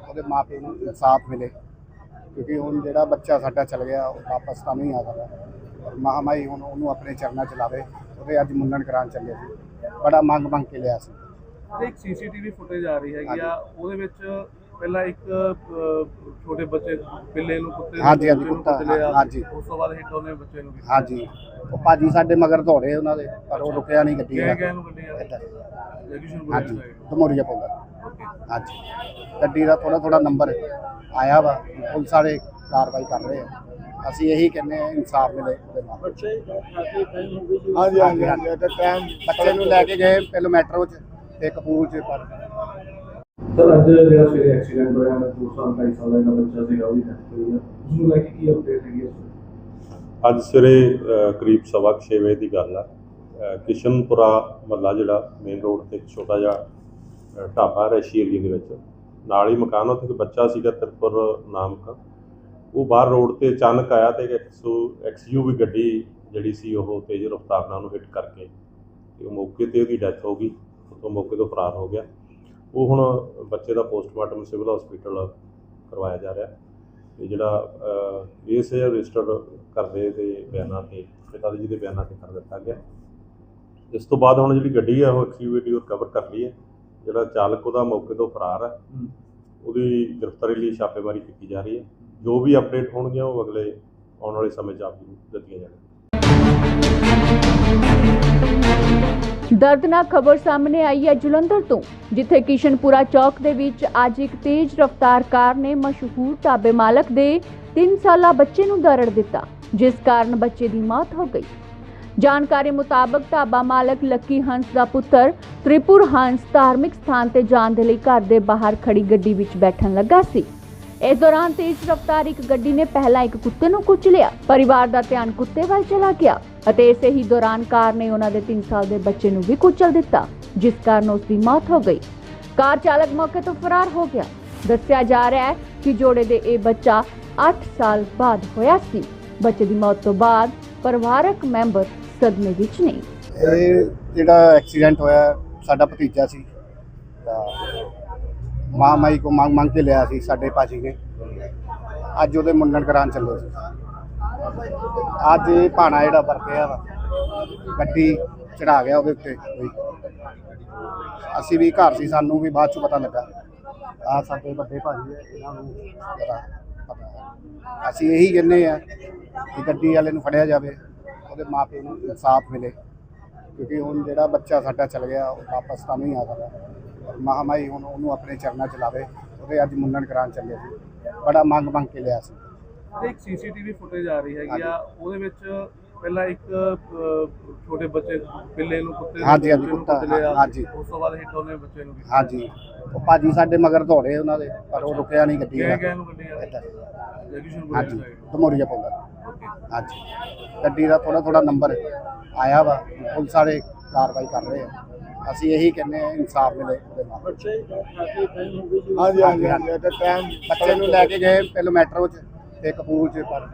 ਉਹਦੇ ਮਾਪੇ ਨੂੰ ਇਨਸਾਫ ਮਿਲੇ। ਕਿਉਂਕਿ ਹੁਣ ਜਿਹੜਾ ਬੱਚਾ ਸਾਡਾ ਚਲ ਗਿਆ, ਉਹ ਵਾਪਸ ਤਾਂ ਨਹੀਂ ਆ ਸਕਦਾ। ਮਹਾਮਾਈ ਹੁਣ ਉਹਨੂੰ ਆਪਣੇ ਚਰਨਾਂ ਚ ਲਾਵੇ ਉਹਦੇ ਅੱਜ ਮੁੰਡਨ ਕਰਾਉਣ ਚੱਲੇ ਸੀ। ਬੜਾ ਮੰਗ ਮੰਗ ਕੇ ਲਿਆ ਸੀ। ਤੇ ਇੱਕ ਸੀਸੀਟੀਵੀ ਫੁਟੇਜ ਆ ਰਹੀ ਹੈਗੀ ਆ ਉਹਦੇ ਵਿੱਚ ਪਹਿਲਾਂ ਇੱਕ ਛੋਟੇ ਬੱਚੇ ਬਿੱਲੇ ਨੂੰ ਕੁੱਤੇ ਹਾਂਜੀ, ਹਾਂਜੀ, ਕੁੱਤਾ। ਹਾਂਜੀ। ਉਸ ਤੋਂ ਬਾਅਦ ਹਿੱਟ ਉਹਨੇ ਬੱਚੇ ਨੂੰ ਹਾਂਜੀ। ਉਹ ਭਾਜੀ ਸਾਡੇ ਮਗਰ ਦੌੜੇ ਉਹਨਾਂ ਦੇ ਪਰ ਉਹ ਰੁਕਿਆ ਨਹੀਂ ਗੱਡੀ ਵਾਲਾ। ਗਏ ਨੂੰ ਹਾਂਜੀ ਪਾਉਂਦਾ ਹਾਂਜੀ। ਗੱਡੀ ਦਾ ਥੋੜਾ ਥੋੜਾ ਨੰਬਰ ਆਇਆ ਵਾ ਪੁਲਿਸ ਵਾਲੇ ਕਾਰਵਾਈ ਕਰ ਰਹੇ ਆ। ਅਸੀਂ ਇਹੀ ਕਹਿੰਦੇ ਆ ਇਨਸਾਫ ਮਿਲੇ ਉਹਦੇ ਨਾਲ। ਬੱਚੇ ਖਾਤੇ ਟਾਈਮ ਹੋ ਗਈ ਜੀ। ਹਾਂਜੀ ਹਾਂਜੀ ਹਾਂਜੀ ਤੇ ਟਾਈਮ ਬੱਚੇ ਨੂੰ ਲੈ ਕੇ ਗਏ ਪਹਿਲਾਂ ਮੈਟਰੋ 'ਚ ਤੇ ਕਪੂਰ 'ਚ ਪਰ। ਸਰ ਅੱਜ ਜਿਹੜਾ ਸਵੇਰੇ ਐਕਸੀਡੈਂਟ ਹੋਇਆ ਨਾ 2 ਸਾਲ 2.5 ਸਾਲ ਦਾ ਬੱਚਾ ਸੀਗਾ ਉਹਦੀ ਡੈਥ ਹੋਈ ਆ। ਉਸ ਨੂੰ ਲੈ ਕੇ ਕੀ ਅਪਡੇਟ ਹੈਗੀ ਵੇਲੇ? ਅੱਜ ਸਵੇਰੇ ਕਰੀਬ ਸਵਾ ਕੁ ਛੇ ਵਜੇ ਦੀ ਗੱਲ ਆ। ਕਿਸ਼ਨਪੁਰਾ ਮੱਲਾ ਜਿਹੜਾ ਮੇਨ ਰੋਡ ਤੇ ਇੱਕ ਛੋਟਾ ਜਿਹਾ ਢਾਬਾ ਹੈ ਰੈਸ਼ੀ ਏਰੀਏ ਦੇ ਵਿੱਚ। ਨਾਲ ਹੀ ਮਕਾਨ ਉੱਥੇ ਇੱਕ ਬੱਚਾ ਸੀਗਾ ਤਿਰਪੁਰ ਨਾਮ ਦਾ ਉਹ ਬਾਹਰ ਰੋਡ ਤੇ ਅਚਾਨਕ ਆਇਆ ਤੇ ਇੱਕ ਐਕਸਯੂਵੀ ਗੱਡੀ ਜਿਹੜੀ ਸੀ ਉਹ ਤੇਜ਼ ਰਫ਼ਤਾਰ ਨਾਲ ਉਹਨੂੰ ਹਿੱਟ ਕਰਕੇ ਤੇ ਉਹ ਮੌਕੇ ਤੇ ਉਹਦੀ ਡੈਥ ਹੋ ਗਈ ਉਹ ਮੌਕੇ ਤੋਂ ਫਰਾਰ ਹੋ ਗਿਆ। ਉਹ ਹੁਣ ਬੱਚੇ ਦਾ ਪੋਸਟਮਾਰਟਮ ਸਿਵਲ ਹਸਪੀਟਲ ਕਰਵਾਇਆ ਜਾ ਰਿਹਾ। ਤੇ ਜਿਹੜਾ ਕੇਸ ਹੈ ਰਜਿਸਟਰ ਕਰਦੇ ਦੇ ਬਿਆਨਾਂ ਤੇ ਪਿਤਾ ਜੀ ਦੇ ਬਿਆਨਾਂ ਤੇ ਕਰ ਦਿੱਤਾ ਗਿਆ। ਇਸ ਤੋਂ ਬਾਅਦ ਹੁਣ ਜਿਹੜੀ ਗੱਡੀ ਹੈ ਉਹ ਐਕਟੀਵਿਟੀ ਉਹ ਕਵਰ ਕਰ ਲਈ ਹੈ। ਜਿਹੜਾ ਚਾਲਕ ਉਹਦਾ ਮੌਕੇ ਤੋਂ ਫਰਾਰ ਹੈ। ਉਹਦੀ ਗ੍ਰਿਫਤਾਰੀ ਲਈ ਛਾਪੇਮਾਰੀ ਕੀਤੀ ਜਾ ਰਹੀ ਹੈ। ਜੋ ਵੀ ਅਪਡੇਟ ਹੋਣਗੀਆਂ ਉਹ ਅਗਲੇ ਆਉਣ ਵਾਲੇ ਸਮੇਂ 'ਚ ਆਪ ਨੂੰ ਦਿੱਤੀਆਂ ਜਾਣਗੀਆਂ। ਦਰਦਨਾਕ ਖਬਰ ਸਾਹਮਣੇ ਆਈ ਹੈ ਜਲੰਧਰ ਤੋਂ, ਜਿੱਥੇ ਕਿਸ਼ਨਪੁਰਾ ਚੌਕ ਦੇ ਵਿੱਚ ਅੱਜ ਇੱਕ ਤੇਜ਼ ਰਫ਼ਤਾਰ ਕਾਰ ਨੇ ਮਸ਼ਹੂਰ ਢਾਬੇ ਮਾਲਕ ਦੇ 3 ਸਾਲਾ ਬੱਚੇ ਨੂੰ ਦਰੜ ਦਿੱਤਾ, ਜਿਸ ਕਾਰਨ ਬੱਚੇ ਦੀ ਮੌਤ ਹੋ ਗਈ। ਜਾਣਕਾਰੀ ਮੁਤਾਬਕ ਢਾਬਾ ਮਾਲਕ ਲੱਕੀ ਹੰਸ ਦਾ ਪੁੱਤਰ ਤ੍ਰਿਪੁਰ ਹੰਸ ਧਾਰਮਿਕ ਸਥਾਨ ਤੇ ਜਾਣ ਦੇ ਲਈ ਘਰ ਦੇ ਬਾਹਰ ਖੜੀ ਗੱਡੀ ਵਿੱਚ ਬੈਠਣ ਲੱਗਾ ਸੀ। ਇਸ ਦੌਰਾਨ ਤੇਜ਼ ਰਫ਼ਤਾਰ ਇੱਕ ਗੱਡੀ ਨੇ ਪਹਿਲਾਂ ਇੱਕ ਕੁੱਤੇ ਨੂੰ ਕੁਚਲਿਆ ਪਰਿਵਾਰ ਦਾ ਧਿਆਨ ਕੁੱਤੇ ਵੱਲ ਚਲਾ ਗਿਆ ਅਤੇ ਇਸੇ ਹੀ ਦੌਰਾਨ ਕਾਰ ਨੇ ਉਹਨਾਂ ਦੇ 3 ਸਾਲ ਦੇ ਬੱਚੇ ਨੂੰ ਵੀ ਕੁਚਲ ਦਿੱਤਾ, ਜਿਸ ਕਾਰਨ ਉਸ ਦੀ ਮੌਤ ਹੋ ਗਈ। ਕਾਰ ਚਾਲਕ ਮੌਕੇ ਤੋਂ ਫਰਾਰ ਹੋ ਗਿਆ। ਦੱਸਿਆ ਜਾ ਰਿਹਾ ਹੈ ਕਿ ਜੋੜੇ ਦੇ ਇਹ ਬੱਚਾ 8 ਸਾਲ ਬਾਅਦ ਹੋਇਆ ਸੀ। ਬੱਚੇ ਦੀ ਮੌਤ ਤੋਂ ਬਾਅਦ ਪਰਿਵਾਰਕ ਮੈਂਬਰ ਸਦਮੇ ਵਿੱਚ ਨੇ ਇਹ ਜਿਹੜਾ ਐਕਸੀਡੈਂਟ ਹੋਇਆ, ਸਾਡਾ ਭਤੀਜਾ ਸੀ। ਤਾਂ ਮਾਂ ਮਾਈ ਕੋ ਮੰਗ ਮੰਗ ਕੇ ਲਿਆ ਸੀ ਸਾਡੇ ਭਾਜੀ ਨੇ। ਅੱਜ ਉਹਦੇ ਮੁੰਡਨ ਕਰਾਉਣ ਚੱਲੇ ਸੀ। ਅੱਜ ਇਹ ਭਾਣਾ ਜਿਹੜਾ ਵਰਤਿਆ ਵਾ, ਗੱਡੀ ਚੜਾ ਗਿਆ ਉਹਦੇ ਉੱਤੇ ਕੋਈ। ਅਸੀਂ ਵੀ ਘਰ ਸੀ, ਸਾਨੂੰ ਵੀ ਬਾਅਦ ਚ ਪਤਾ ਲੱਗਾ। ਆ ਸਾਡੇ ਵੱਡੇ ਭਾਜੀ ਹੈ ਇਹਨਾਂ ਨੂੰ ਜ਼ਰਾ ਪਤਾ ਅਸੀਂ ਇਹੀ ਕਹਿੰਦੇ ਆ ਕਿ ਗੱਡੀ ਵਾਲੇ ਨੂੰ ਫੜਿਆ ਜਾਵੇ, ਉਹਦੇ ਮਾਪੇ ਨੂੰ ਇਨਸਾਫ ਮਿਲੇ। ਕਿਉਂਕਿ ਹੁਣ ਜਿਹੜਾ ਬੱਚਾ ਸਾਡਾ ਚਲ ਗਿਆ, ਉਹ ਵਾਪਸ ਤਾਂ ਨਹੀਂ ਆ ਸਕਦਾ। ਮਹਾਮਾਈ ਹੁਣ ਉਹਨੂੰ ਆਪਣੇ ਚਰਨਾਂ ਚ ਲਾਵੇ ਉਹਦੇ ਅੱਜ ਮੁੰਡਨ ਕਰਾਉਣ ਚੱਲੇ ਸੀ। ਬੜਾ ਮੰਗ ਮੰਗ ਕੇ ਲਿਆ ਸੀ। ਇੱਕ ਸੀਸੀਟੀਵੀ ਫੁਟੇਜ ਆ ਰਹੀ ਹੈਗੀ ਆ ਉਹਦੇ ਵਿੱਚ ਪਹਿਲਾਂ ਇੱਕ ਛੋਟੇ ਬੱਚੇ ਪਿੱਲੇ ਨੂੰ ਕੁੱਤੇ ਹਾਂਜੀ, ਹਾਂਜੀ, ਕੁੱਤਾ। ਹਾਂਜੀ। ਉਸ ਤੋਂ ਬਾਅਦ ਹਿੱਟ ਉਹਨੇ ਬੱਚੇ ਨੂੰ। ਹਾਂਜੀ। ਉਹ ਭਾਜੀ ਸਾਡੇ ਮਗਰ ਦੌੜੇ ਉਹਨਾਂ ਦੇ ਪਰ ਉਹ ਰੁਕਿਆ ਨਹੀਂ ਗੱਡੀ ਗਏ ਨੂੰ ਗੱਡੀ ਆ ਹਾਂਜੀ ਧਮੋਰੀਆ ਪਾਉਂਦਾ ਹਾਂਜੀ। ਗੱਡੀ ਦਾ ਥੋੜਾ ਥੋੜਾ ਨੰਬਰ ਆਇਆ ਵਾ। ਪੁਲਿਸ ਵਾਲੇ ਕਾਰਵਾਈ ਕਰ ਰਹੇ ਆ। ਅਸੀਂ ਇਹੀ ਕਹਿੰਦੇ ਆ ਇਨਸਾਫ ਮਿਲੇ ਉਹਦੇ ਨਾਲ। ਬੱਚੇ ਕਾਫੀ ਟਾਈਮ ਜੀ? ਤੇ ਟਾਈਮ ਬੱਚੇ ਨੂੰ ਲੈ ਕੇ ਗਏ ਪਹਿਲਾਂ ਮੈਟਰੋ 'ਚ ਤੇ ਕਪੂਰ 'ਚ ਪਰ।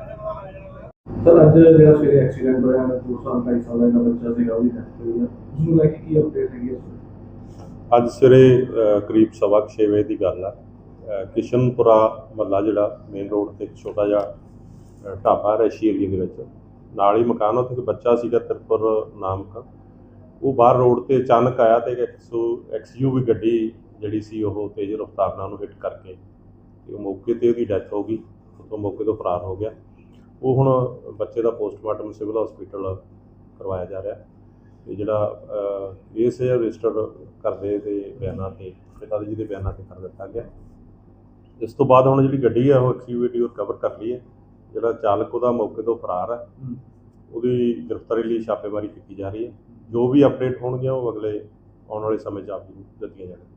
ਸਰ ਅੱਜ ਜਿਹੜਾ ਸਵੇਰੇ ਐਕਸੀਡੈਂਟ ਹੋਇਆ ਮੈਂ 2 ਸਾਲ 2.5 ਸਾਲ ਦਾ ਬੱਚਾ ਸੀਗਾ ਉਹਦੀ ਡੈਥ ਹੋਈ ਹੈ ਉਸਨੂੰ ਲੈ ਕੇ ਕੀ ਅਪਡੇਟ ਹੈਗੀ ਅੱਜ ਸਵੇਰੇ ਕਰੀਬ 6:30 ਵਜੇ ਦੀ ਗੱਲ ਆ। ਕਿਸ਼ਨਪੁਰਾ ਮੱਲਾ ਜਿਹੜਾ ਮੇਨ ਰੋਡ ਤੇ ਛੋਟਾ ਜਿਹਾ ਢਾਬਾ ਰੈਸ਼ੀ ਏਰੀਆ ਦੇ ਵਿੱਚ। ਨਾਲ ਹੀ ਮਕਾਨ ਉੱਥੇ ਇੱਕ ਬੱਚਾ ਸੀਗਾ ਤਿਰਪੁਰ ਨਾਮ ਉਹ ਬਾਹਰ ਰੋਡ ਤੇ ਅਚਾਨਕ ਆਇਆ ਤੇ ਇੱਕ 100 ਐਕਸਯੂਵੀ ਗੱਡੀ ਜਿਹੜੀ ਸੀ ਉਹ ਤੇਜ਼ ਰਫ਼ਤਾਰ ਨਾਲ ਉਹਨੂੰ ਹਿੱਟ ਕਰਕੇ ਤੇ ਉਹ ਮੌਕੇ ਤੇ ਉਹਦੀ ਡੈਥ ਹੋ ਗਈ ਉਹ ਮੌਕੇ ਤੋਂ ਫਰਾਰ ਹੋ ਗਿਆ। ਉਹ ਹੁਣ ਬੱਚੇ ਦਾ ਪੋਸਟਮਾਰਟਮ ਸਿਵਲ ਹਸਪੀਟਲ ਕਰਵਾਇਆ ਜਾ ਰਿਹਾ ਤੇ ਜਿਹੜਾ ਕੇਸ ਹੈ ਰਜਿਸਟਰ ਕਰਦੇ ਦੇ ਬਿਆਨਾਂ ਤੇ ਪਿਤਾ ਜੀ ਦੇ ਬਿਆਨਾਂ ਤੇ ਕਰ ਦਿੱਤਾ ਗਿਆ। ਇਸ ਤੋਂ ਬਾਅਦ ਹੁਣ ਜਿਹੜੀ ਗੱਡੀ ਹੈ ਉਹ ਐਕਟੀਵਿਟੀ ਉਹ ਕਵਰ ਕਰ ਲਈ ਹੈ। ਜਿਹੜਾ ਚਾਲਕ ਉਹਦਾ ਮੌਕੇ ਤੋਂ ਫਰਾਰ ਹੈ। ਉਹਦੀ ਗ੍ਰਿਫਤਾਰੀ ਲਈ ਛਾਪੇਮਾਰੀ ਕੀਤੀ ਜਾ ਰਹੀ ਹੈ। ਜੋ ਵੀ ਅਪਡੇਟ ਹੋਣਗੀਆਂ ਉਹ ਅਗਲੇ ਆਉਣ ਵਾਲੇ ਸਮੇਂ 'ਚ ਆਪ ਨੂੰ ਦਿੱਤੀਆਂ ਜਾਣਗੀਆਂ।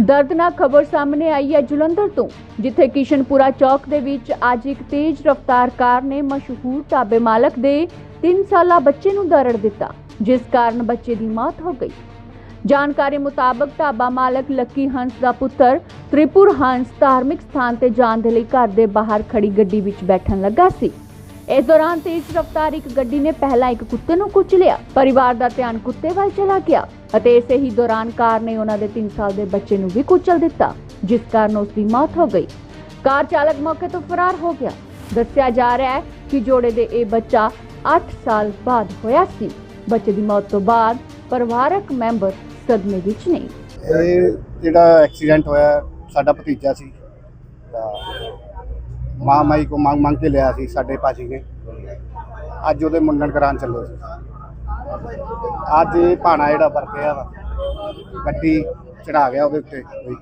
ਦਰਦਨਾਕ ਖਬਰ ਸਾਹਮਣੇ ਆਈ ਹੈ ਜਲੰਧਰ ਤੋਂ, ਜਿੱਥੇ ਕਿਸ਼ਨਪੁਰਾ ਚੌਕ ਦੇ ਵਿੱਚ ਅੱਜ ਇੱਕ ਤੇਜ਼ ਰਫ਼ਤਾਰ ਕਾਰ ਨੇ ਮਸ਼ਹੂਰ ਢਾਬੇ ਮਾਲਕ ਦੇ 3 ਸਾਲਾ ਬੱਚੇ ਨੂੰ ਦਰੜ ਦਿੱਤਾ, ਜਿਸ ਕਾਰਨ ਬੱਚੇ ਦੀ ਮੌਤ ਹੋ ਗਈ। ਜਾਣਕਾਰੀ ਮੁਤਾਬਕ ਢਾਬਾ ਮਾਲਕ ਲੱਕੀ ਹੰਸ ਦਾ ਪੁੱਤਰ ਤ੍ਰਿਪੁਰ ਹੰਸ ਧਾਰਮਿਕ ਸਥਾਨ ਤੇ ਜਾਣ ਦੇ ਲਈ ਘਰ ਦੇ ਬਾਹਰ ਖੜੀ ਗੱਡੀ ਵਿੱਚ ਬੈਠਣ ਲੱਗਾ ਸੀ। ਇਸ ਦੌਰਾਨ ਤੇਜ਼ ਰਫ਼ਤਾਰ ਇੱਕ ਗੱਡੀ ਨੇ ਪਹਿਲਾਂ ਇੱਕ ਕੁੱਤੇ ਨੂੰ ਕੁਚਲਿਆ ਪਰਿਵਾਰ ਦਾ ਧਿਆਨ ਕੁੱਤੇ ਵੱਲ ਚਲਾ ਗਿਆ ਅਤੇ ਇਸੇ ਹੀ ਦੌਰਾਨ ਕਾਰ ਨੇ ਉਹਨਾਂ ਦੇ 3 ਸਾਲ ਦੇ ਬੱਚੇ ਨੂੰ ਵੀ ਕੁਚਲ ਦਿੱਤਾ, ਜਿਸ ਕਾਰਨ ਉਸ ਦੀ ਮੌਤ ਹੋ ਗਈ। ਕਾਰ ਚਾਲਕ ਮੌਕੇ ਤੋਂ ਫਰਾਰ ਹੋ ਗਿਆ। ਦੱਸਿਆ ਜਾ ਰਿਹਾ ਹੈ ਕਿ ਜੋੜੇ ਦੇ ਇਹ ਬੱਚਾ 8 ਸਾਲ ਬਾਅਦ ਹੋਇਆ ਸੀ। ਬੱਚੇ ਦੀ ਮੌਤ ਤੋਂ ਬਾਅਦ ਪਰਿਵਾਰਕ ਮੈਂਬਰ ਸਦਮੇ ਵਿੱਚ ਨੇ ਇਹ ਜਿਹੜਾ ਐਕਸੀਡੈਂਟ ਹੋਇਆ, ਸਾਡਾ ਭਤੀਜਾ ਸੀ। ਤਾਂ ਮਾਂ ਮਾਈ ਕੋ ਮੰਗ ਮੰਗ ਕੇ ਲਿਆ ਸੀ ਸਾਡੇ ਭਾਜੀ ਨੇ। ਅੱਜ ਉਹਦੇ ਮੁੰਡਨ ਕਰਾਉਣ ਚੱਲੇ ਸੀ। ਅੱਜ ਇਹ ਭਾਣਾ ਜਿਹੜਾ ਵਰਤਿਆ ਵਾ, ਗੱਡੀ ਚੜਾ ਗਿਆ ਉਹਦੇ ਉੱਤੇ ਕੋਈ।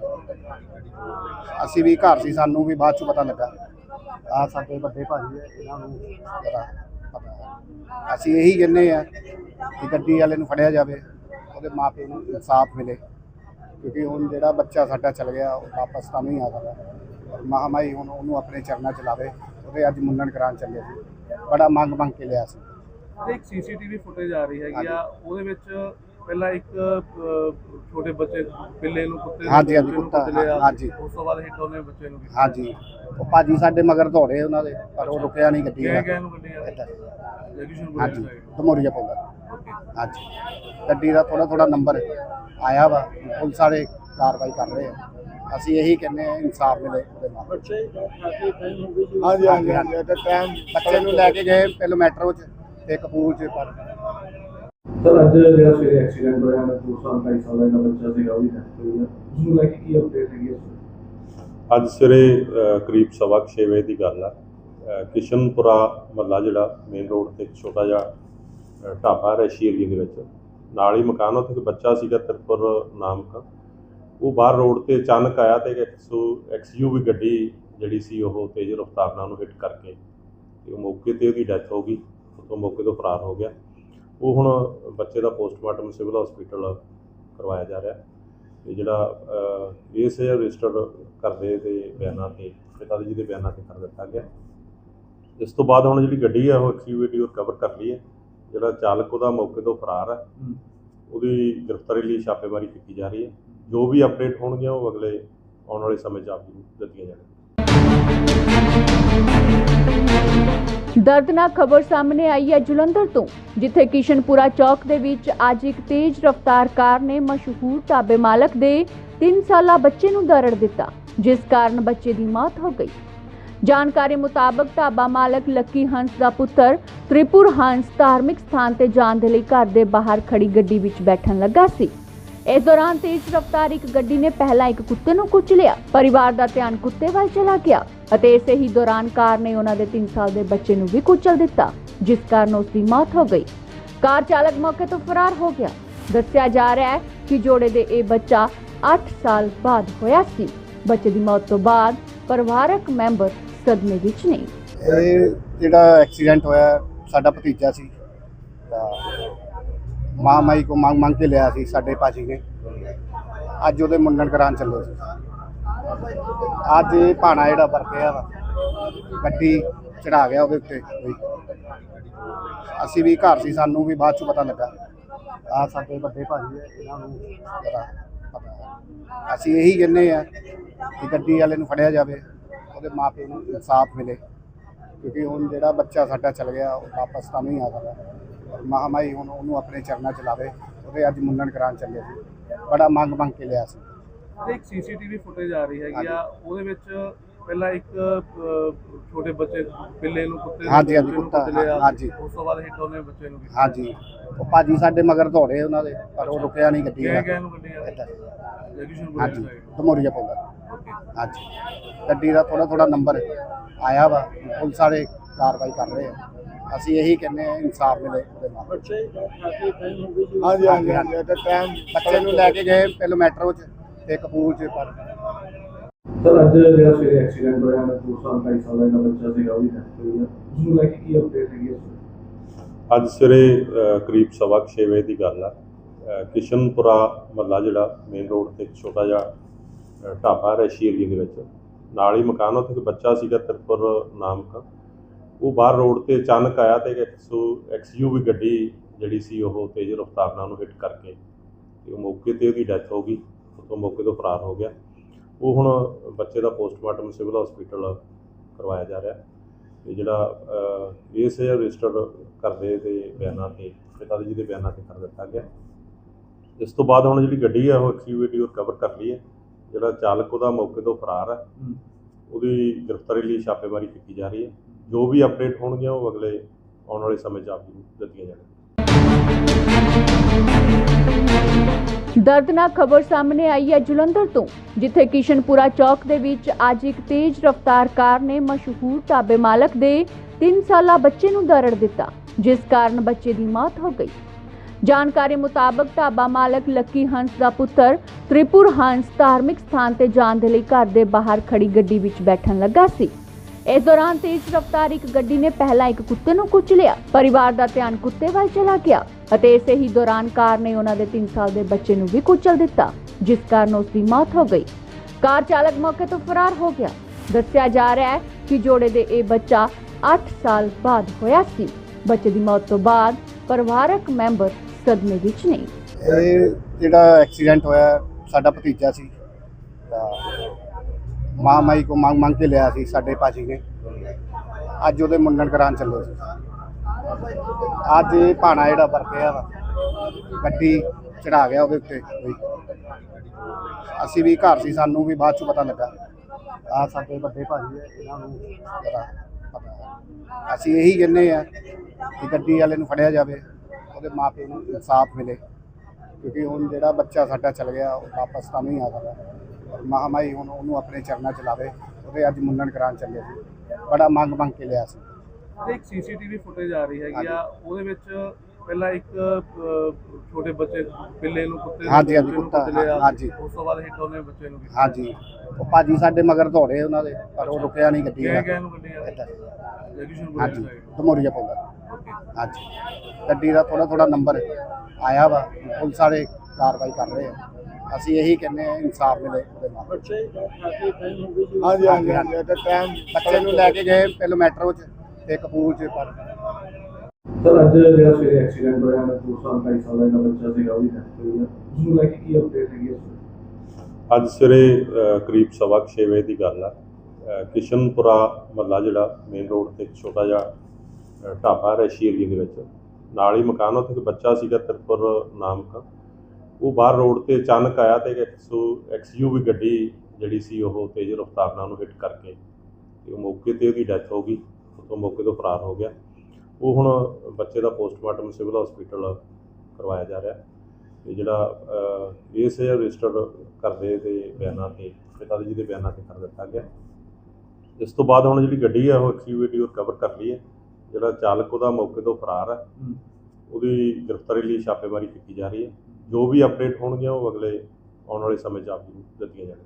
ਅਸੀਂ ਵੀ ਘਰ ਸੀ, ਸਾਨੂੰ ਵੀ ਬਾਅਦ ਚ ਪਤਾ ਲੱਗਾ। ਆ ਸਾਡੇ ਵੱਡੇ ਭਾਜੀ ਹੈ ਇਹਨਾਂ ਨੂੰ ਜ਼ਰਾ ਪਤਾ ਅਸੀਂ ਇਹੀ ਕਹਿੰਦੇ ਆ ਕਿ ਗੱਡੀ ਵਾਲੇ ਨੂੰ ਫੜਿਆ ਜਾਵੇ, ਉਹਦੇ ਮਾਪੇ ਨੂੰ ਇਨਸਾਫ ਮਿਲੇ। ਕਿਉਂਕਿ ਹੁਣ ਜਿਹੜਾ ਬੱਚਾ ਸਾਡਾ ਚਲ ਗਿਆ, ਉਹ ਵਾਪਸ ਤਾਂ ਨਹੀਂ ਆ ਸਕਦਾ। ਮਹਾਮਾਈ ਹੁਣ ਉਹਨੂੰ ਆਪਣੇ ਚਰਨਾਂ ਚ ਲਾਵੇ ਉਹਦੇ ਅੱਜ ਮੁੰਡਨ ਕਰਾਉਣ ਚੱਲੇ ਸੀ। ਬੜਾ ਮੰਗ ਮੰਗ ਕੇ ਲਿਆ ਸੀ। ਤੇ ਇੱਕ ਸੀਸੀਟੀਵੀ ਫੁਟੇਜ ਆ ਰਹੀ ਹੈਗੀ ਆ ਉਹਦੇ ਵਿੱਚ ਪਹਿਲਾਂ ਇੱਕ ਛੋਟੇ ਬੱਚੇ ਪਿੱਲੇ ਨੂੰ ਕੁੱਤੇ ਹਾਂਜੀ, ਹਾਂਜੀ, ਕੁੱਤਾ। ਹਾਂਜੀ। ਉਸ ਤੋਂ ਬਾਅਦ ਹਿੱਟ ਉਹਨੇ ਬੱਚੇ ਨੂੰ। ਹਾਂਜੀ। ਉਹ ਭਾਜੀ ਸਾਡੇ ਮਗਰ ਦੌੜੇ ਉਹਨਾਂ ਦੇ ਪਰ ਉਹ ਰੁਕਿਆ ਨਹੀਂ ਗੱਡੀ ਵਾਲਾ। ਗਏ ਨੂੰ ਗੱਡੀ ਹਾਂਜੀ ਧਮੋਰੀਆ ਹਾਂਜੀ। ਗੱਡੀ ਦਾ ਥੋੜਾ ਥੋੜਾ ਨੰਬਰ ਆਇਆ ਵਾ। ਪੁਲਿਸ ਵਾਲੇ ਕਾਰਵਾਈ ਕਰ ਰਹੇ ਆ। ਅਸੀਂ ਇਹੀ ਕਹਿੰਦੇ ਆ ਇਨਸਾਫ ਮਿਲੇ ਉਹਦੇ ਨਾਲ। ਹਾਂਜੀ ਹਾਂਜੀ ਹਾਂਜੀ ਤੇ ਟਾਈਮ ਬੱਚੇ ਨੂੰ ਲੈ ਕੇ ਗਏ ਪਹਿਲਾਂ ਮੈਟਰੋ 'ਚ ਤੇ ਕਪੂਰ 'ਚ ਪਰ। ਸਰ ਅੱਜ ਜਿਹੜਾ ਸਵੇਰੇ ਐਕਸੀਡੈਂਟ ਹੋਇਆ ਨਾ 2 ਸਾਲ 2.5 ਸਾਲ ਦਾ ਬੱਚਾ ਸੀਗਾ ਉਹਦੀ ਹੈ ਉਸਨੂੰ ਲੈ ਕੇ ਕੀ ਅਪਡੇਟ ਹੈਗੀ ਹੈ ਅੱਜ ਸਵੇਰੇ ਕਰੀਬ 6:30 ਵਜੇ ਦੀ ਗੱਲ ਆ। ਕਿਸ਼ਨਪੁਰਾ ਮੱਲਾ ਜਿਹੜਾ ਮੇਨ ਰੋਡ ਤੇ ਛੋਟਾ ਜਿਹਾ ਢਾਬਾ ਰੈਸ਼ੀ ਏਰੀਆ ਦੇ ਵਿੱਚ। ਨਾਲ ਹੀ ਮਕਾਨ ਉੱਥੇ ਇੱਕ ਬੱਚਾ ਸੀਗਾ ਤਿਰਪੁਰ ਨਾਮ ਉਹ ਬਾਹਰ ਰੋਡ ਤੇ ਅਚਾਨਕ ਆਇਆ ਤੇ ਇੱਕ 100 ਐਕਸਯੂਵੀ ਗੱਡੀ ਜਿਹੜੀ ਸੀ ਉਹ ਤੇਜ਼ ਰਫ਼ਤਾਰ ਨਾਲ ਉਹਨੂੰ ਹਿੱਟ ਕਰਕੇ ਤੇ ਉਹ ਮੌਕੇ ਤੇ ਉਹਦੀ ਡੈਥ ਹੋ ਗਈ ਉਹ ਮੌਕੇ ਤੋਂ ਫਰਾਰ ਹੋ ਗਿਆ। ਉਹ ਹੁਣ ਬੱਚੇ ਦਾ ਪੋਸਟਮਾਰਟਮ ਸਿਵਲ ਹਸਪੀਟਲ ਕਰਵਾਇਆ ਜਾ ਰਿਹਾ। ਤੇ ਜਿਹੜਾ ਕੇਸ ਹੈ ਰਜਿਸਟਰ ਕਰਦੇ ਦੇ ਬਿਆਨਾਂ ਤੇ ਪਿਤਾ ਜੀ ਦੇ ਬਿਆਨਾਂ ਤੇ ਕਰ ਦਿੱਤਾ ਗਿਆ। ਇਸ ਤੋਂ ਬਾਅਦ ਹੁਣ ਜਿਹੜੀ ਗੱਡੀ ਹੈ ਉਹ ਐਕਟੀਵਿਟੀ ਉਹ ਕਵਰ ਕਰ ਲਈ ਹੈ। ਜਿਹੜਾ ਚਾਲਕ ਉਹਦਾ ਮੌਕੇ ਤੋਂ ਫਰਾਰ ਹੈ। ਉਹਦੀ ਗ੍ਰਿਫਤਾਰੀ ਲਈ ਛਾਪੇਮਾਰੀ ਕੀਤੀ ਜਾ ਰਹੀ ਹੈ। ਜੋ ਵੀ ਅਪਡੇਟ ਹੋਣਗੀਆਂ ਉਹ ਅਗਲੇ ਆਉਣ ਵਾਲੇ ਸਮੇਂ 'ਚ ਆਪ ਨੂੰ ਦਿੱਤੀਆਂ ਜਾਣਗੀਆਂ। ਦਰਦਨਾਕ ਖਬਰ ਸਾਹਮਣੇ ਆਈ ਹੈ ਜਲੰਧਰ ਤੋਂ, ਜਿੱਥੇ ਕਿਸ਼ਨਪੁਰਾ ਚੌਕ ਦੇ ਵਿੱਚ ਅੱਜ ਇੱਕ ਤੇਜ਼ ਰਫ਼ਤਾਰ ਕਾਰ ਨੇ ਮਸ਼ਹੂਰ ਢਾਬੇ ਮਾਲਕ ਦੇ 3 ਸਾਲਾ ਬੱਚੇ ਨੂੰ ਦਰੜ ਦਿੱਤਾ, ਜਿਸ ਕਾਰਨ ਬੱਚੇ ਦੀ ਮੌਤ ਹੋ ਗਈ। ਜਾਣਕਾਰੀ ਮੁਤਾਬਕ ਢਾਬਾ ਮਾਲਕ ਲੱਕੀ ਹੰਸ ਦਾ ਪੁੱਤਰ ਤ੍ਰਿਪੁਰ ਹੰਸ ਧਾਰਮਿਕ ਸਥਾਨ ਤੇ ਜਾਣ ਦੇ ਲਈ ਘਰ ਦੇ ਬਾਹਰ ਖੜੀ ਗੱਡੀ ਵਿੱਚ ਬੈਠਣ ਲੱਗਾ ਸੀ। ਇਸ ਦੌਰਾਨ ਤੇਜ਼ ਰਫ਼ਤਾਰ ਇੱਕ ਗੱਡੀ ਨੇ ਪਹਿਲਾਂ ਇੱਕ ਕੁੱਤੇ ਨੂੰ ਕੁਚਲਿਆ ਪਰਿਵਾਰ ਦਾ ਧਿਆਨ ਕੁੱਤੇ ਵੱਲ ਚਲਾ ਗਿਆ ਅਤੇ ਇਸੇ ਹੀ ਦੌਰਾਨ ਕਾਰ ਨੇ ਉਹਨਾਂ ਦੇ 3 ਸਾਲ ਦੇ ਬੱਚੇ ਨੂੰ ਵੀ ਕੁਚਲ ਦਿੱਤਾ, ਜਿਸ ਕਾਰਨ ਉਸ ਦੀ ਮੌਤ ਹੋ ਗਈ। ਕਾਰ ਚਾਲਕ ਮੌਕੇ ਤੋਂ ਫਰਾਰ ਹੋ ਗਿਆ। ਦੱਸਿਆ ਜਾ ਰਿਹਾ ਹੈ ਕਿ ਜੋੜੇ ਦੇ ਇਹ ਬੱਚਾ 8 ਸਾਲ ਬਾਅਦ ਹੋਇਆ ਸੀ। ਬੱਚੇ ਦੀ ਮੌਤ ਤੋਂ ਬਾਅਦ ਪਰਿਵਾਰਕ ਮੈਂਬਰ ਸਦਮੇ ਵਿੱਚ ਨੇ ਇਹ ਜਿਹੜਾ ਐਕਸੀਡੈਂਟ ਹੋਇਆ, ਸਾਡਾ ਭਤੀਜਾ ਸੀ। ਤਾਂ ਮਾਂ ਮਾਈ ਕੋ ਮੰਗ ਮੰਗ ਕੇ ਲਿਆ ਸੀ ਸਾਡੇ ਭਾਜੀ ਨੇ। ਅੱਜ ਉਹਦੇ ਮੁੰਡਨ ਕਰਾਉਣ ਚੱਲੇ ਸੀ। ਅੱਜ ਇਹ ਭਾਣਾ ਜਿਹੜਾ ਵਰਤਿਆ ਵਾ, ਗੱਡੀ ਚੜਾ ਗਿਆ ਉਹਦੇ ਉੱਤੇ ਕੋਈ। ਅਸੀਂ ਵੀ ਘਰ ਸੀ, ਸਾਨੂੰ ਵੀ ਬਾਅਦ ਚ ਪਤਾ ਲੱਗਾ। ਆ ਸਾਡੇ ਵੱਡੇ ਭਾਜੀ ਹੈ ਇਹਨਾਂ ਨੂੰ ਪਤਾ ਪਤਾ ਅਸੀਂ ਇਹੀ ਕਹਿੰਦੇ ਆ ਕਿ ਗੱਡੀ ਵਾਲੇ ਨੂੰ ਫੜਿਆ ਜਾਵੇ, ਉਹਦੇ ਮਾਪੇ ਨੂੰ ਇਨਸਾਫ ਮਿਲੇ। ਕਿਉਂਕਿ ਹੁਣ ਜਿਹੜਾ ਬੱਚਾ ਸਾਡਾ ਚਲ ਗਿਆ, ਉਹ ਵਾਪਸ ਤਾਂ ਨਹੀਂ ਆ ਸਕਦਾ। ਮਹਾਮਾਈ ਹੁਣ ਉਹਨੂੰ ਆਪਣੇ ਚਰਨਾਂ ਚ ਲਾਵੇ ਉਹਦੇ ਅੱਜ ਮੁੰਡਨ ਕਰਾਉਣ ਚੱਲੇ ਸੀ। ਬੜਾ ਮੰਗ ਮੰਗ ਕੇ ਲਿਆ ਸੀ। ਇੱਕ ਸੀਸੀਟੀਵੀ ਫੁਟੇਜ ਆ ਰਹੀ ਹੈਗੀ ਆ ਉਹਦੇ ਵਿੱਚ ਪਹਿਲਾਂ ਇੱਕ ਛੋਟੇ ਬੱਚੇ ਬਿੱਲੇ ਨੂੰ ਕੁੱਤੇ ਹਾਂਜੀ, ਹਾਂਜੀ, ਕੁੱਤਾ। ਹਾਂਜੀ। ਉਸ ਤੋਂ ਬਾਅਦ ਹਿੱਟ ਉਹਨੇ ਬੱਚੇ ਨੂੰ ਹਾਂਜੀ। ਉਹ ਭਾਜੀ ਸਾਡੇ ਮਗਰ ਦੌੜੇ ਉਹਨਾਂ ਦੇ ਪਰ ਉਹ ਰੁਕਿਆ ਨਹੀਂ ਗੱਡੀ ਵਾਲਾ। ਗਏ ਨੂੰ ਗੱਡੀ ਹਾਂਜੀ ਧਮੋਰੀਆ ਹਾਂਜੀ। ਗੱਡੀ ਦਾ ਥੋੜਾ ਥੋੜਾ ਨੰਬਰ ਆਇਆ ਵਾ ਪੁਲਿਸ ਵਾਲੇ ਕਾਰਵਾਈ ਕਰ ਰਹੇ ਆ। ਅਸੀਂ ਇਹੀ ਕਹਿੰਦੇ ਆ ਇਨਸਾਫ ਮਿਲੇ ਉਹਦੇ ਨਾਲ। ਹਾਂਜੀ ਹਾਂਜੀ ਤੇ ਟਾਈਮ ਬੱਚੇ ਨੂੰ ਲੈ ਕੇ ਗਏ ਪਹਿਲਾਂ ਮੈਟਰੋ 'ਚ ਤੇ ਕਪੂਰ 'ਚ ਪਰ। ਸਰ ਅੱਜ ਜਿਹੜਾ ਸਵੇਰੇ ਐਕਸੀਡੈਂਟ ਹੋਇਆ ਨਾ 2 ਸਾਲ 2.5 ਸਾਲ ਦਾ ਬੱਚਾ ਸੀਗਾ ਉਹਦੀ ਡੈਥ ਹੋਈ ਲੈ ਕੇ ਕੀ ਅਪਡੇਟ ਹੈਗੀ ਹੈ ਅੱਜ ਸਵੇਰੇ ਕਰੀਬ 6:30 ਵਜੇ ਦੀ ਗੱਲ ਆ। ਕਿਸ਼ਨਪੁਰਾ ਮੱਲਾ ਜਿਹੜਾ ਮੇਨ ਰੋਡ ਤੇ ਛੋਟਾ ਜਿਹਾ ਢਾਬਾ ਰੈਸ਼ੀ ਏਰੀਆ ਦੇ ਵਿੱਚ। ਨਾਲ ਹੀ ਮਕਾਨ ਉੱਥੇ ਇੱਕ ਬੱਚਾ ਸੀਗਾ ਤਿਰਪੁਰ ਨਾਮ ਉਹ ਬਾਹਰ ਰੋਡ ਤੇ ਅਚਾਨਕ ਆਇਆ ਤੇ ਇੱਕ ਐਕਸਯੂਵੀ ਗੱਡੀ ਜਿਹੜੀ ਸੀ ਉਹ ਤੇਜ਼ ਰਫ਼ਤਾਰ ਨਾਲ ਉਹਨੂੰ ਹਿੱਟ ਕਰਕੇ ਤੇ ਉਹ ਮੌਕੇ ਤੇ ਉਹਦੀ ਡੈਥ ਹੋ ਗਈ ਉਹ ਮੌਕੇ ਤੋਂ ਫਰਾਰ ਹੋ ਗਿਆ। ਉਹ ਹੁਣ ਬੱਚੇ ਦਾ ਪੋਸਟਮਾਰਟਮ ਸਿਵਲ ਹਸਪੀਟਲ ਕਰਵਾਇਆ ਜਾ ਰਿਹਾ। ਤੇ ਜਿਹੜਾ ਕੇਸ ਹੈ ਰਜਿਸਟਰ ਕਰਦੇ ਦੇ ਬਿਆਨਾਂ ਤੇ ਪਿਤਾ ਜੀ ਦੇ ਬਿਆਨਾਂ ਤੇ ਕਰ ਦਿੱਤਾ ਗਿਆ। ਇਸ ਤੋਂ ਬਾਅਦ ਹੁਣ ਜਿਹੜੀ ਗੱਡੀ ਹੈ ਉਹ ਐਕਟੀਵਿਟੀ ਉਹ ਕਵਰ ਕਰ ਲਈ ਹੈ। ਜਿਹੜਾ ਚਾਲਕ ਉਹਦਾ ਮੌਕੇ ਤੋਂ ਫਰਾਰ ਹੈ। ਉਹਦੀ ਗ੍ਰਿਫਤਾਰੀ ਲਈ ਛਾਪੇਮਾਰੀ ਕੀਤੀ ਜਾ ਰਹੀ ਹੈ। ਜੋ ਵੀ ਅਪਡੇਟ ਹੋਣਗੀਆਂ ਉਹ ਅਗਲੇ ਆਉਣ ਵਾਲੇ ਸਮੇਂ 'ਚ ਆਪ ਨੂੰ ਦਿੱਤੀਆਂ ਜਾਣਗੀਆਂ। ਦਰਦਨਾਕ ਖਬਰ ਸਾਹਮਣੇ ਆਈ ਹੈ ਜਲੰਧਰ ਤੋਂ, ਜਿੱਥੇ ਕਿਸ਼ਨਪੁਰਾ ਚੌਕ ਦੇ ਵਿੱਚ ਅੱਜ ਇੱਕ ਤੇਜ਼ ਰਫ਼ਤਾਰ ਕਾਰ ਨੇ ਮਸ਼ਹੂਰ ਢਾਬੇ ਮਾਲਕ ਦੇ 3 ਸਾਲਾ ਬੱਚੇ ਨੂੰ ਦਰੜ ਦਿੱਤਾ, ਜਿਸ ਕਾਰਨ ਬੱਚੇ ਦੀ ਮੌਤ ਹੋ ਗਈ। ਜਾਣਕਾਰੀ ਮੁਤਾਬਕ ਢਾਬਾ ਮਾਲਕ ਲੱਕੀ ਹੰਸ ਦਾ ਪੁੱਤਰ ਤ੍ਰਿਪੁਰ ਹੰਸ ਧਾਰਮਿਕ ਸਥਾਨ ਤੇ ਜਾਣ ਦੇ ਲਈ ਘਰ ਦੇ ਬਾਹਰ ਖੜੀ ਗੱਡੀ ਵਿੱਚ ਬੈਠਣ ਲੱਗਾ ਸੀ। ਇਸ ਦੌਰਾਨ ਤੇਜ਼ ਰਫ਼ਤਾਰ ਇੱਕ ਗੱਡੀ ਨੇ ਪਹਿਲਾਂ ਇੱਕ ਕੁੱਤੇ ਨੂੰ ਕੁਚਲਿਆ ਪਰਿਵਾਰ ਦਾ ਧਿਆਨ ਕੁੱਤੇ ਵੱਲ ਚਲਾ ਗਿਆ ਅਤੇ ਇਸੇ ਹੀ ਦੌਰਾਨ ਕਾਰ ਨੇ ਉਹਨਾਂ ਦੇ 3 ਸਾਲ ਦੇ ਬੱਚੇ ਨੂੰ ਵੀ ਕੁਚਲ ਦਿੱਤਾ, ਜਿਸ ਕਾਰਨ ਉਸ ਦੀ ਮੌਤ ਹੋ ਗਈ। ਕਾਰ ਚਾਲਕ ਮੌਕੇ ਤੋਂ ਫਰਾਰ ਹੋ ਗਿਆ। ਦੱਸਿਆ ਜਾ ਰਿਹਾ ਹੈ ਕਿ ਜੋੜੇ ਦੇ ਇਹ ਬੱਚਾ 8 ਸਾਲ ਬਾਅਦ ਹੋਇਆ ਸੀ। ਬੱਚੇ ਦੀ ਮੌਤ ਤੋਂ ਬਾਅਦ ਪਰਿਵਾਰਕ ਮੈਂਬਰ ਸਦਮੇ ਵਿੱਚ ਨੇ ਇਹ ਜਿਹੜਾ ਐਕਸੀਡੈਂਟ ਹੋਇਆ, ਸਾਡਾ ਭਤੀਜਾ ਸੀ। ਤਾਂ ਮਾਂ ਮਾਈ ਕੋ ਮੰਗ ਮੰਗ ਕੇ ਲਿਆ ਸੀ ਸਾਡੇ ਭਾਜੀ ਨੇ। ਅੱਜ ਉਹਦੇ ਮੁੰਡਨ ਕਰਾਉਣ ਚੱਲੇ ਸੀ। ਅੱਜ ਇਹ ਭਾਣਾ ਜਿਹੜਾ ਵਰਤਿਆ ਵਾ, ਗੱਡੀ ਚੜਾ ਗਿਆ ਉਹਦੇ ਉੱਤੇ ਕੋਈ। ਅਸੀਂ ਵੀ ਘਰ ਸੀ, ਸਾਨੂੰ ਵੀ ਬਾਅਦ ਚ ਪਤਾ ਲੱਗਾ। ਆ ਸਾਡੇ ਵੱਡੇ ਭਾਜੀ ਹੈ ਇਹਨਾਂ ਨੂੰ ਪਤਾ ਪਤਾ। ਅਸੀਂ ਇਹੀ ਕਹਿੰਦੇ ਆ ਕਿ ਗੱਡੀ ਵਾਲੇ ਨੂੰ ਫੜਿਆ ਜਾਵੇ, ਉਹਦੇ ਮਾਪੇ ਨੂੰ ਇਨਸਾਫ ਮਿਲੇ। ਕਿਉਂਕਿ ਹੁਣ ਜਿਹੜਾ ਬੱਚਾ ਸਾਡਾ ਚਲ ਗਿਆ, ਉਹ ਵਾਪਸ ਤਾਂ ਨਹੀਂ ਆ ਸਕਦਾ। ਮਹਾਮਾਈ ਹੁਣ ਉਹਨੂੰ ਆਪਣੇ ਚਰਨਾਂ ਚ ਲਾਵੇ ਉਹਦੇ ਅੱਜ ਮੁੰਡਨ ਕਰਾਉਣ ਚੱਲੇ ਸੀ। ਬੜਾ ਮੰਗ ਮੰਗ ਕੇ ਲਿਆ ਸੀ। ਤੇ ਇੱਕ ਸੀਸੀਟੀਵੀ ਫੁਟੇਜ ਆ ਰਹੀ ਹੈਗੀ ਆ ਉਹਦੇ ਵਿੱਚ ਪਹਿਲਾਂ ਇੱਕ ਛੋਟੇ ਬੱਚੇ ਬਿੱਲੇ ਨੂੰ ਕੁੱਤੇ ਹਾਂਜੀ, ਹਾਂਜੀ, ਕੁੱਤਾ। ਹਾਂਜੀ। ਉਸ ਤੋਂ ਬਾਅਦ ਹਿੱਟ ਉਹਨੇ ਬੱਚੇ ਨੂੰ ਹਾਂਜੀ। ਉਹ ਭਾਜੀ ਸਾਡੇ ਮਗਰ ਦੌੜੇ ਉਹਨਾਂ ਦੇ ਪਰ ਉਹ ਰੁਕਿਆ ਨਹੀਂ ਗੱਡੀ ਵਾਲਾ। ਗਏ ਨੂੰ ਗੱਡੀ ਹਾਂਜੀ ਧਮੋਰੀਆ ਹਾਂਜੀ। ਗੱਡੀ ਦਾ ਥੋੜਾ ਥੋੜਾ ਨੰਬਰ ਆਇਆ ਵਾ ਪੁਲਿਸ ਵਾਲੇ ਕਾਰਵਾਈ ਕਰ ਰਹੇ ਆ। ਅਸੀਂ ਇਹੀ ਕਹਿੰਦੇ ਆ ਇਨਸਾਫ ਮਿਲੇ ਉਹਦੇ ਨਾਲ। ਹਾਂਜੀ ਹਾਂਜੀ ਤੇ ਟਾਈਮ ਬੱਚੇ ਨੂੰ ਲੈ ਕੇ ਗਏ ਪਹਿਲਾਂ ਮੈਟਰੋ 'ਚ ਤੇ ਕਪੂਰ 'ਚ ਪਰ। ਸਰ ਅੱਜ ਜਿਹੜਾ ਸਵੇਰੇ ਐਕਸੀਡੈਂਟ ਹੋਇਆ ਨਾ 2 ਸਾਲ 2.5 ਸਾਲ ਦਾ ਬੱਚਾ ਸੀਗਾ ਉਹਦੀ ਡੈਥ ਹੋਈ ਲੈ ਕੇ ਕੀ ਅਪਡੇਟ ਹੈਗੀ ਹੈ? ਅੱਜ ਸਵੇਰੇ ਕਰੀਬ 6:30 ਵਜੇ ਦੀ ਗੱਲ ਆ। ਕਿਸ਼ਨਪੁਰਾ ਮੱਲਾ ਜਿਹੜਾ ਮੇਨ ਰੋਡ ਤੇ ਛੋਟਾ ਜਿਹਾ ਢਾਬਾ ਰੈਸ਼ੀ ਏਰੀਆ ਦੇ ਵਿੱਚ। ਨਾਲ ਹੀ ਮਕਾਨ ਉੱਥੇ ਇੱਕ ਬੱਚਾ ਸੀਗਾ ਤਿਰਪੁਰ ਨਾਮ ਉਹ ਬਾਹਰ ਰੋਡ ਤੇ ਅਚਾਨਕ ਆਇਆ ਤੇ ਇੱਕ ਐਕਸਯੂਵੀ ਗੱਡੀ ਜਿਹੜੀ ਸੀ ਉਹ ਤੇਜ਼ ਰਫ਼ਤਾਰ ਨਾਲ ਉਹਨੂੰ ਹਿੱਟ ਕਰਕੇ ਤੇ ਉਹ ਮੌਕੇ ਤੇ ਉਹਦੀ ਡੈਥ ਹੋ ਗਈ ਉਹ ਮੌਕੇ ਤੋਂ ਫਰਾਰ ਹੋ ਗਿਆ। ਉਹ ਹੁਣ ਬੱਚੇ ਦਾ ਪੋਸਟਮਾਰਟਮ ਸਿਵਲ ਹਸਪੀਟਲ ਕਰਵਾਇਆ ਜਾ ਰਿਹਾ। ਤੇ ਜਿਹੜਾ ਕੇਸ ਹੈ ਰਜਿਸਟਰ ਕਰਦੇ ਦੇ ਬਿਆਨਾਂ ਤੇ ਪਿਤਾ ਜੀ ਦੇ ਬਿਆਨਾਂ ਤੇ ਕਰ ਦਿੱਤਾ ਗਿਆ। ਇਸ ਤੋਂ ਬਾਅਦ ਹੁਣ ਜਿਹੜੀ ਗੱਡੀ ਹੈ ਉਹ ਐਕਟੀਵਿਟੀ ਉਹ ਕਵਰ ਕਰ ਲਈ ਹੈ। ਜਿਹੜਾ ਚਾਲਕ ਉਹਦਾ ਮੌਕੇ ਤੋਂ ਫਰਾਰ ਹੈ। ਉਹਦੀ ਗ੍ਰਿਫਤਾਰੀ ਲਈ ਛਾਪੇਮਾਰੀ ਕੀਤੀ ਜਾ ਰਹੀ ਹੈ। ਜੋ ਵੀ ਅਪਡੇਟ ਹੋਣਗੀਆਂ ਉਹ ਅਗਲੇ ਆਉਣ ਵਾਲੇ ਸਮੇਂ 'ਚ ਆਪ ਨੂੰ ਦਿੱਤੀਆਂ ਜਾਣਗੀਆਂ।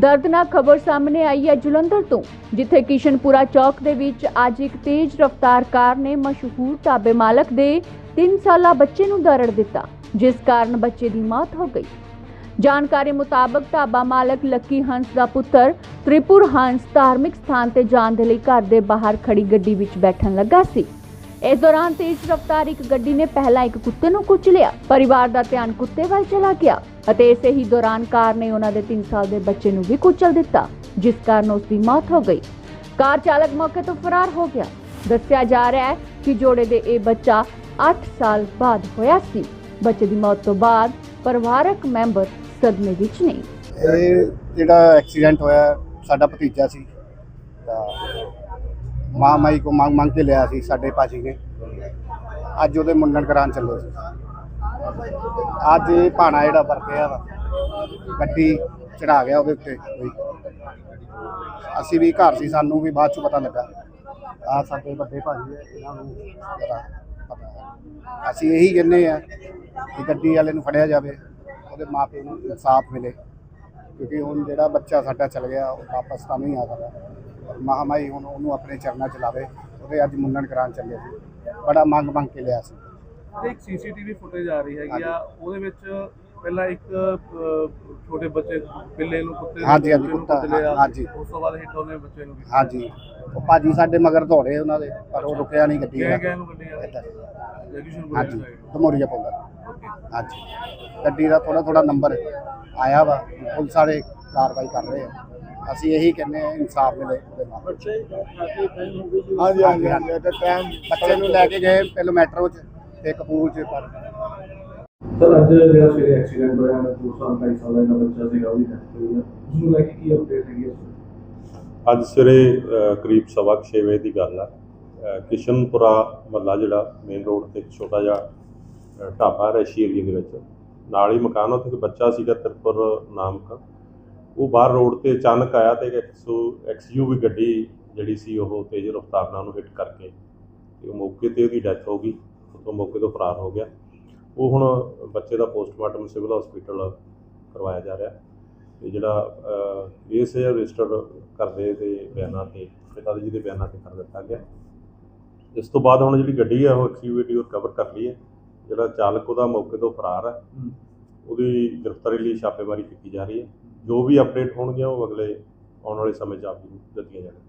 ਦਰਦਨਾਕ ਖਬਰ ਸਾਹਮਣੇ ਆਈ ਹੈ ਜਲੰਧਰ ਤੋਂ, ਜਿੱਥੇ ਕਿਸ਼ਨਪੁਰਾ ਚੌਕ ਦੇ ਵਿੱਚ ਅੱਜ ਇੱਕ ਤੇਜ਼ ਰਫ਼ਤਾਰ ਕਾਰ ਨੇ ਮਸ਼ਹੂਰ ਢਾਬੇ ਮਾਲਕ ਦੇ 3 ਸਾਲਾ ਬੱਚੇ ਨੂੰ ਦਰੜ ਦਿੱਤਾ, ਜਿਸ ਕਾਰਨ ਬੱਚੇ ਦੀ ਮੌਤ ਹੋ ਗਈ। ਜਾਣਕਾਰੀ ਮੁਤਾਬਕ ਢਾਬਾ ਮਾਲਕ ਲੱਕੀ ਹੰਸ ਦਾ ਪੁੱਤਰ ਤ੍ਰਿਪੁਰ ਹੰਸ ਧਾਰਮਿਕ ਸਥਾਨ ਤੇ ਜਾਣ ਦੇ ਲਈ ਘਰ ਦੇ ਬਾਹਰ ਖੜੀ ਗੱਡੀ ਵਿੱਚ ਬੈਠਣ ਲੱਗਾ ਸੀ। ਇਸ ਦੌਰਾਨ ਤੇਜ਼ ਰਫ਼ਤਾਰ ਇੱਕ ਗੱਡੀ ਨੇ ਪਹਿਲਾਂ ਇੱਕ ਕੁੱਤੇ ਨੂੰ ਕੁਚਲਿਆ ਪਰਿਵਾਰ ਦਾ ਧਿਆਨ ਕੁੱਤੇ ਵੱਲ ਚਲਾ ਗਿਆ ਅਤੇ ਇਸੇ ਹੀ ਦੌਰਾਨ ਕਾਰ ਨੇ ਉਹਨਾਂ ਦੇ 3 ਸਾਲ ਦੇ ਬੱਚੇ ਨੂੰ ਵੀ ਕੁਚਲ ਦਿੱਤਾ, ਜਿਸ ਕਾਰਨ ਉਸ ਦੀ ਮੌਤ ਹੋ ਗਈ। ਕਾਰ ਚਾਲਕ ਮੌਕੇ ਤੋਂ ਫਰਾਰ ਹੋ ਗਿਆ। ਦੱਸਿਆ ਜਾ ਰਿਹਾ ਹੈ ਕਿ ਜੋੜੇ ਦੇ ਇਹ ਬੱਚਾ 8 ਸਾਲ ਬਾਅਦ ਹੋਇਆ ਸੀ। ਬੱਚੇ ਦੀ ਮੌਤ ਤੋਂ ਬਾਅਦ ਪਰਿਵਾਰਕ ਮੈਂਬਰ ਸਦਮੇ ਵਿੱਚ ਨੇ ਇਹ ਜਿਹੜਾ ਐਕਸੀਡੈਂਟ ਹੋਇਆ, ਸਾਡਾ ਭਤੀਜਾ ਸੀ। ਤਾਂ ਮਾਂ ਮਾਈ ਕੋ ਮੰਗ ਮੰਗ ਕੇ ਲਿਆ ਸੀ ਸਾਡੇ ਭਾਜੀ ਨੇ। ਅੱਜ ਉਹਦੇ ਮੁੰਡਨ ਕਰਾਉਣ ਚੱਲੇ ਸੀ। ਅੱਜ ਇਹ ਭਾਣਾ ਜਿਹੜਾ ਵਰਤਿਆ ਵਾ, ਗੱਡੀ ਚੜਾ ਗਿਆ ਉਹਦੇ ਉੱਤੇ ਕੋਈ। ਅਸੀਂ ਵੀ ਘਰ ਸੀ, ਸਾਨੂੰ ਵੀ ਬਾਅਦ ਚ ਪਤਾ ਲੱਗਾ। ਆ ਸਾਡੇ ਵੱਡੇ ਭਾਜੀ ਹੈ ਇਹਨਾਂ ਨੂੰ ਜ਼ਰਾ ਪਤਾ ਅਸੀਂ ਇਹੀ ਕਹਿੰਦੇ ਆ ਕਿ ਗੱਡੀ ਵਾਲੇ ਨੂੰ ਫੜਿਆ ਜਾਵੇ, ਉਹਦੇ ਮਾਪੇ ਨੂੰ ਇਨਸਾਫ ਮਿਲੇ। ਕਿਉਂਕਿ ਹੁਣ ਜਿਹੜਾ ਬੱਚਾ ਸਾਡਾ ਚਲ ਗਿਆ, ਉਹ ਵਾਪਸ ਤਾਂ ਨਹੀਂ ਆ ਸਕਦਾ। ਮਹਾਮਾਈ ਹੁਣ ਉਹਨੂੰ ਆਪਣੇ ਚਰਨਾਂ ਚ ਲਾਵੇ ਉਹਦੇ ਅੱਜ ਮੁੰਡਨ ਕਰਾਉਣ ਚੱਲੇ ਸੀ। ਬੜਾ ਮੰਗ ਮੰਗ ਕੇ ਲਿਆ ਸੀ। ਇੱਕ ਸੀਸੀਟੀਵੀ ਫੁਟੇਜ ਆ ਰਹੀ ਹੈਗੀ ਆ ਉਹਦੇ ਵਿੱਚ ਪਹਿਲਾਂ ਇੱਕ ਛੋਟੇ ਬੱਚੇ ਪਿੱਲੇ ਨੂੰ ਕੁੱਤੇ ਹਾਂਜੀ, ਹਾਂਜੀ, ਕੁੱਤਾ। ਹਾਂਜੀ। ਉਸ ਤੋਂ ਬਾਅਦ ਹਿੱਟ ਉਹਨੇ ਬੱਚੇ ਨੂੰ। ਹਾਂਜੀ। ਉਹ ਭਾਜੀ ਸਾਡੇ ਮਗਰ ਦੌੜੇ ਉਹਨਾਂ ਦੇ ਪਰ ਉਹ ਰੁਕਿਆ ਨਹੀਂ ਗੱਡੀ ਗਏ ਨੂੰ ਗੱਡੀ ਆ ਹਾਂਜੀ ਧਮੋਰੀਆ ਪਾਉਂਦਾ ਹਾਂਜੀ। ਗੱਡੀ ਦਾ ਥੋੜਾ ਥੋੜਾ ਨੰਬਰ ਆਇਆ ਵਾ। ਪੁਲਿਸ ਵਾਲੇ ਕਾਰਵਾਈ ਕਰ ਰਹੇ ਆ। ਅਸੀਂ ਇਹੀ ਕਹਿੰਦੇ ਆ ਇਨਸਾਫ ਮਿਲੇ ਉਹਦੇ ਬੱਚੇ ਕਾਫੀ ਟਾਈਮ ਹੋ ਜੀ। ਤੇ ਟਾਈਮ ਬੱਚੇ ਨੂੰ ਲੈ ਕੇ ਗਏ ਪਹਿਲਾਂ ਮੈਟਰੋ 'ਚ ਤੇ ਕਪੂਰ 'ਚ ਪਰ। ਸਰ ਅੱਜ ਜਿਹੜਾ ਸਵੇਰੇ ਐਕਸੀਡੈਂਟ ਹੋਇਆ ਮੈਂ 2 ਸਾਲ 2.5 ਸਾਲ ਦਾ ਬੱਚਾ ਸੀਗਾ ਉਹਦੀ ਡੈਥ ਹੋਈ ਹੈ ਉਸਨੂੰ ਲੈ ਕੇ ਕੀ ਅਪਡੇਟ ਹੈਗੀ ਅੱਜ ਸਵੇਰੇ ਕਰੀਬ 6:30 ਵਜੇ ਦੀ ਗੱਲ ਆ। ਕਿਸ਼ਨਪੁਰਾ ਮੱਲਾ ਜਿਹੜਾ ਮੇਨ ਰੋਡ ਤੇ ਛੋਟਾ ਜਿਹਾ ਢਾਬਾ ਰੈਸ਼ੀ ਏਰੀਆ ਦੇ ਵਿੱਚ। ਨਾਲ ਹੀ ਮਕਾਨ ਉੱਥੇ ਇੱਕ ਬੱਚਾ ਸੀਗਾ ਤਿਰਪੁਰ ਨਾਮ ਉਹ ਬਾਹਰ ਰੋਡ ਤੇ ਅਚਾਨਕ ਆਇਆ ਤੇ ਇੱਕ ਐਕਸਯੂਵੀ ਗੱਡੀ ਜਿਹੜੀ ਸੀ ਉਹ ਤੇਜ਼ ਰਫ਼ਤਾਰ ਨਾਲ ਉਹਨੂੰ ਹਿੱਟ ਕਰਕੇ ਤੇ ਉਹ ਮੌਕੇ ਤੇ ਉਹਦੀ ਡੈਥ ਹੋ ਗਈ ਉਹ ਮੌਕੇ ਤੋਂ ਫਰਾਰ ਹੋ ਗਿਆ। ਉਹ ਹੁਣ ਬੱਚੇ ਦਾ ਪੋਸਟਮਾਰਟਮ ਸਿਵਲ ਹਸਪੀਟਲ ਕਰਵਾਇਆ ਜਾ ਰਿਹਾ ਤੇ ਜਿਹੜਾ ਕੇਸ ਹੈ ਰਜਿਸਟਰ ਕਰਦੇ ਦੇ ਬਿਆਨਾਂ ਤੇ ਪਿਤਾ ਜੀ ਦੇ ਬਿਆਨਾਂ ਤੇ ਕਰ ਦਿੱਤਾ ਗਿਆ। ਇਸ ਤੋਂ ਬਾਅਦ ਹੁਣ ਜਿਹੜੀ ਗੱਡੀ ਹੈ ਉਹ ਐਕਟੀਵਿਟੀ ਉਹ ਕਵਰ ਕਰ ਲਈ ਹੈ। ਜਿਹੜਾ ਚਾਲਕ ਉਹਦਾ ਮੌਕੇ ਤੋਂ ਫਰਾਰ ਹੈ। ਉਹਦੀ ਗ੍ਰਿਫਤਾਰੀ ਲਈ ਛਾਪੇਮਾਰੀ ਕੀਤੀ ਜਾ ਰਹੀ ਹੈ। ਜੋ ਵੀ ਅਪਡੇਟ ਹੋਣਗੀਆਂ ਉਹ ਅਗਲੇ ਆਉਣ ਵਾਲੇ ਸਮੇਂ 'ਚ ਆਪ ਨੂੰ ਦਿੱਤੀਆਂ ਜਾਣਗੀਆਂ।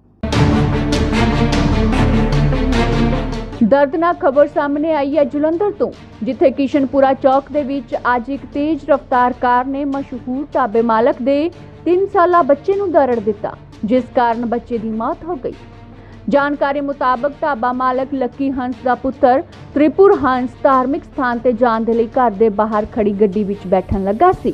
ਦਰਦਨਾਕ ਖਬਰ ਸਾਹਮਣੇ ਆਈ ਹੈ ਜਲੰਧਰ ਤੋਂ, ਜਿੱਥੇ ਕਿਸ਼ਨਪੁਰਾ ਚੌਕ ਦੇ ਵਿੱਚ ਅੱਜ ਇੱਕ ਤੇਜ਼ ਰਫ਼ਤਾਰ ਕਾਰ ਨੇ ਮਸ਼ਹੂਰ ਢਾਬੇ ਮਾਲਕ ਦੇ 3 ਸਾਲਾ ਬੱਚੇ ਨੂੰ ਦਰੜ ਦਿੱਤਾ, ਜਿਸ ਕਾਰਨ ਬੱਚੇ ਦੀ ਮੌਤ ਹੋ ਗਈ। ਜਾਣਕਾਰੀ ਮੁਤਾਬਕ ਢਾਬਾ ਮਾਲਕ ਲੱਕੀ ਹੰਸ ਦਾ ਪੁੱਤਰ ਤ੍ਰਿਪੁਰ ਹੰਸ ਧਾਰਮਿਕ ਸਥਾਨ ਤੇ ਜਾਣ ਦੇ ਲਈ ਘਰ ਦੇ ਬਾਹਰ ਖੜੀ ਗੱਡੀ ਵਿੱਚ ਬੈਠਣ ਲੱਗਾ ਸੀ।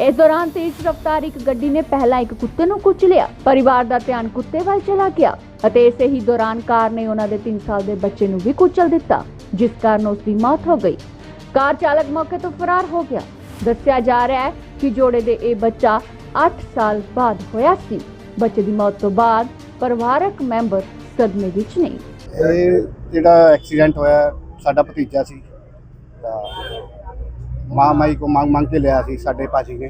ਇਸ ਦੌਰਾਨ ਤੇਜ਼ ਰਫ਼ਤਾਰ ਇੱਕ ਗੱਡੀ ਨੇ ਪਹਿਲਾਂ ਇੱਕ ਕੁੱਤੇ ਨੂੰ ਕੁਚਲਿਆ ਪਰਿਵਾਰ ਦਾ ਧਿਆਨ ਕੁੱਤੇ ਵੱਲ ਚਲਾ ਗਿਆ ਅਤੇ ਇਸੇ ਹੀ ਦੌਰਾਨ ਕਾਰ ਨੇ ਉਹਨਾਂ ਦੇ 3 ਸਾਲ ਦੇ ਬੱਚੇ ਨੂੰ ਵੀ ਕੁਚਲ ਦਿੱਤਾ, ਜਿਸ ਕਾਰਨ ਉਸ ਦੀ ਮੌਤ ਹੋ ਗਈ। ਕਾਰ ਚਾਲਕ ਮੌਕੇ ਤੋਂ ਫਰਾਰ ਹੋ ਗਿਆ। ਦੱਸਿਆ ਜਾ ਰਿਹਾ ਹੈ ਕਿ ਜੋੜੇ ਦੇ ਇਹ ਬੱਚਾ 8 ਸਾਲ ਬਾਅਦ ਹੋਇਆ ਸੀ। ਬੱਚੇ ਦੀ ਮੌਤ ਤੋਂ ਬਾਅਦ ਪਰਿਵਾਰਕ ਮੈਂਬਰ ਸਦਮੇ ਵਿੱਚ ਨੇ ਇਹ ਜਿਹੜਾ ਐਕਸੀਡੈਂਟ ਹੋਇਆ, ਸਾਡਾ ਭਤੀਜਾ ਸੀ। ਤਾਂ ਮਾਂ ਮਾਈ ਕੋ ਮੰਗ ਮੰਗ ਕੇ ਲਿਆ ਸੀ ਸਾਡੇ ਭਾਜੀ ਨੇ।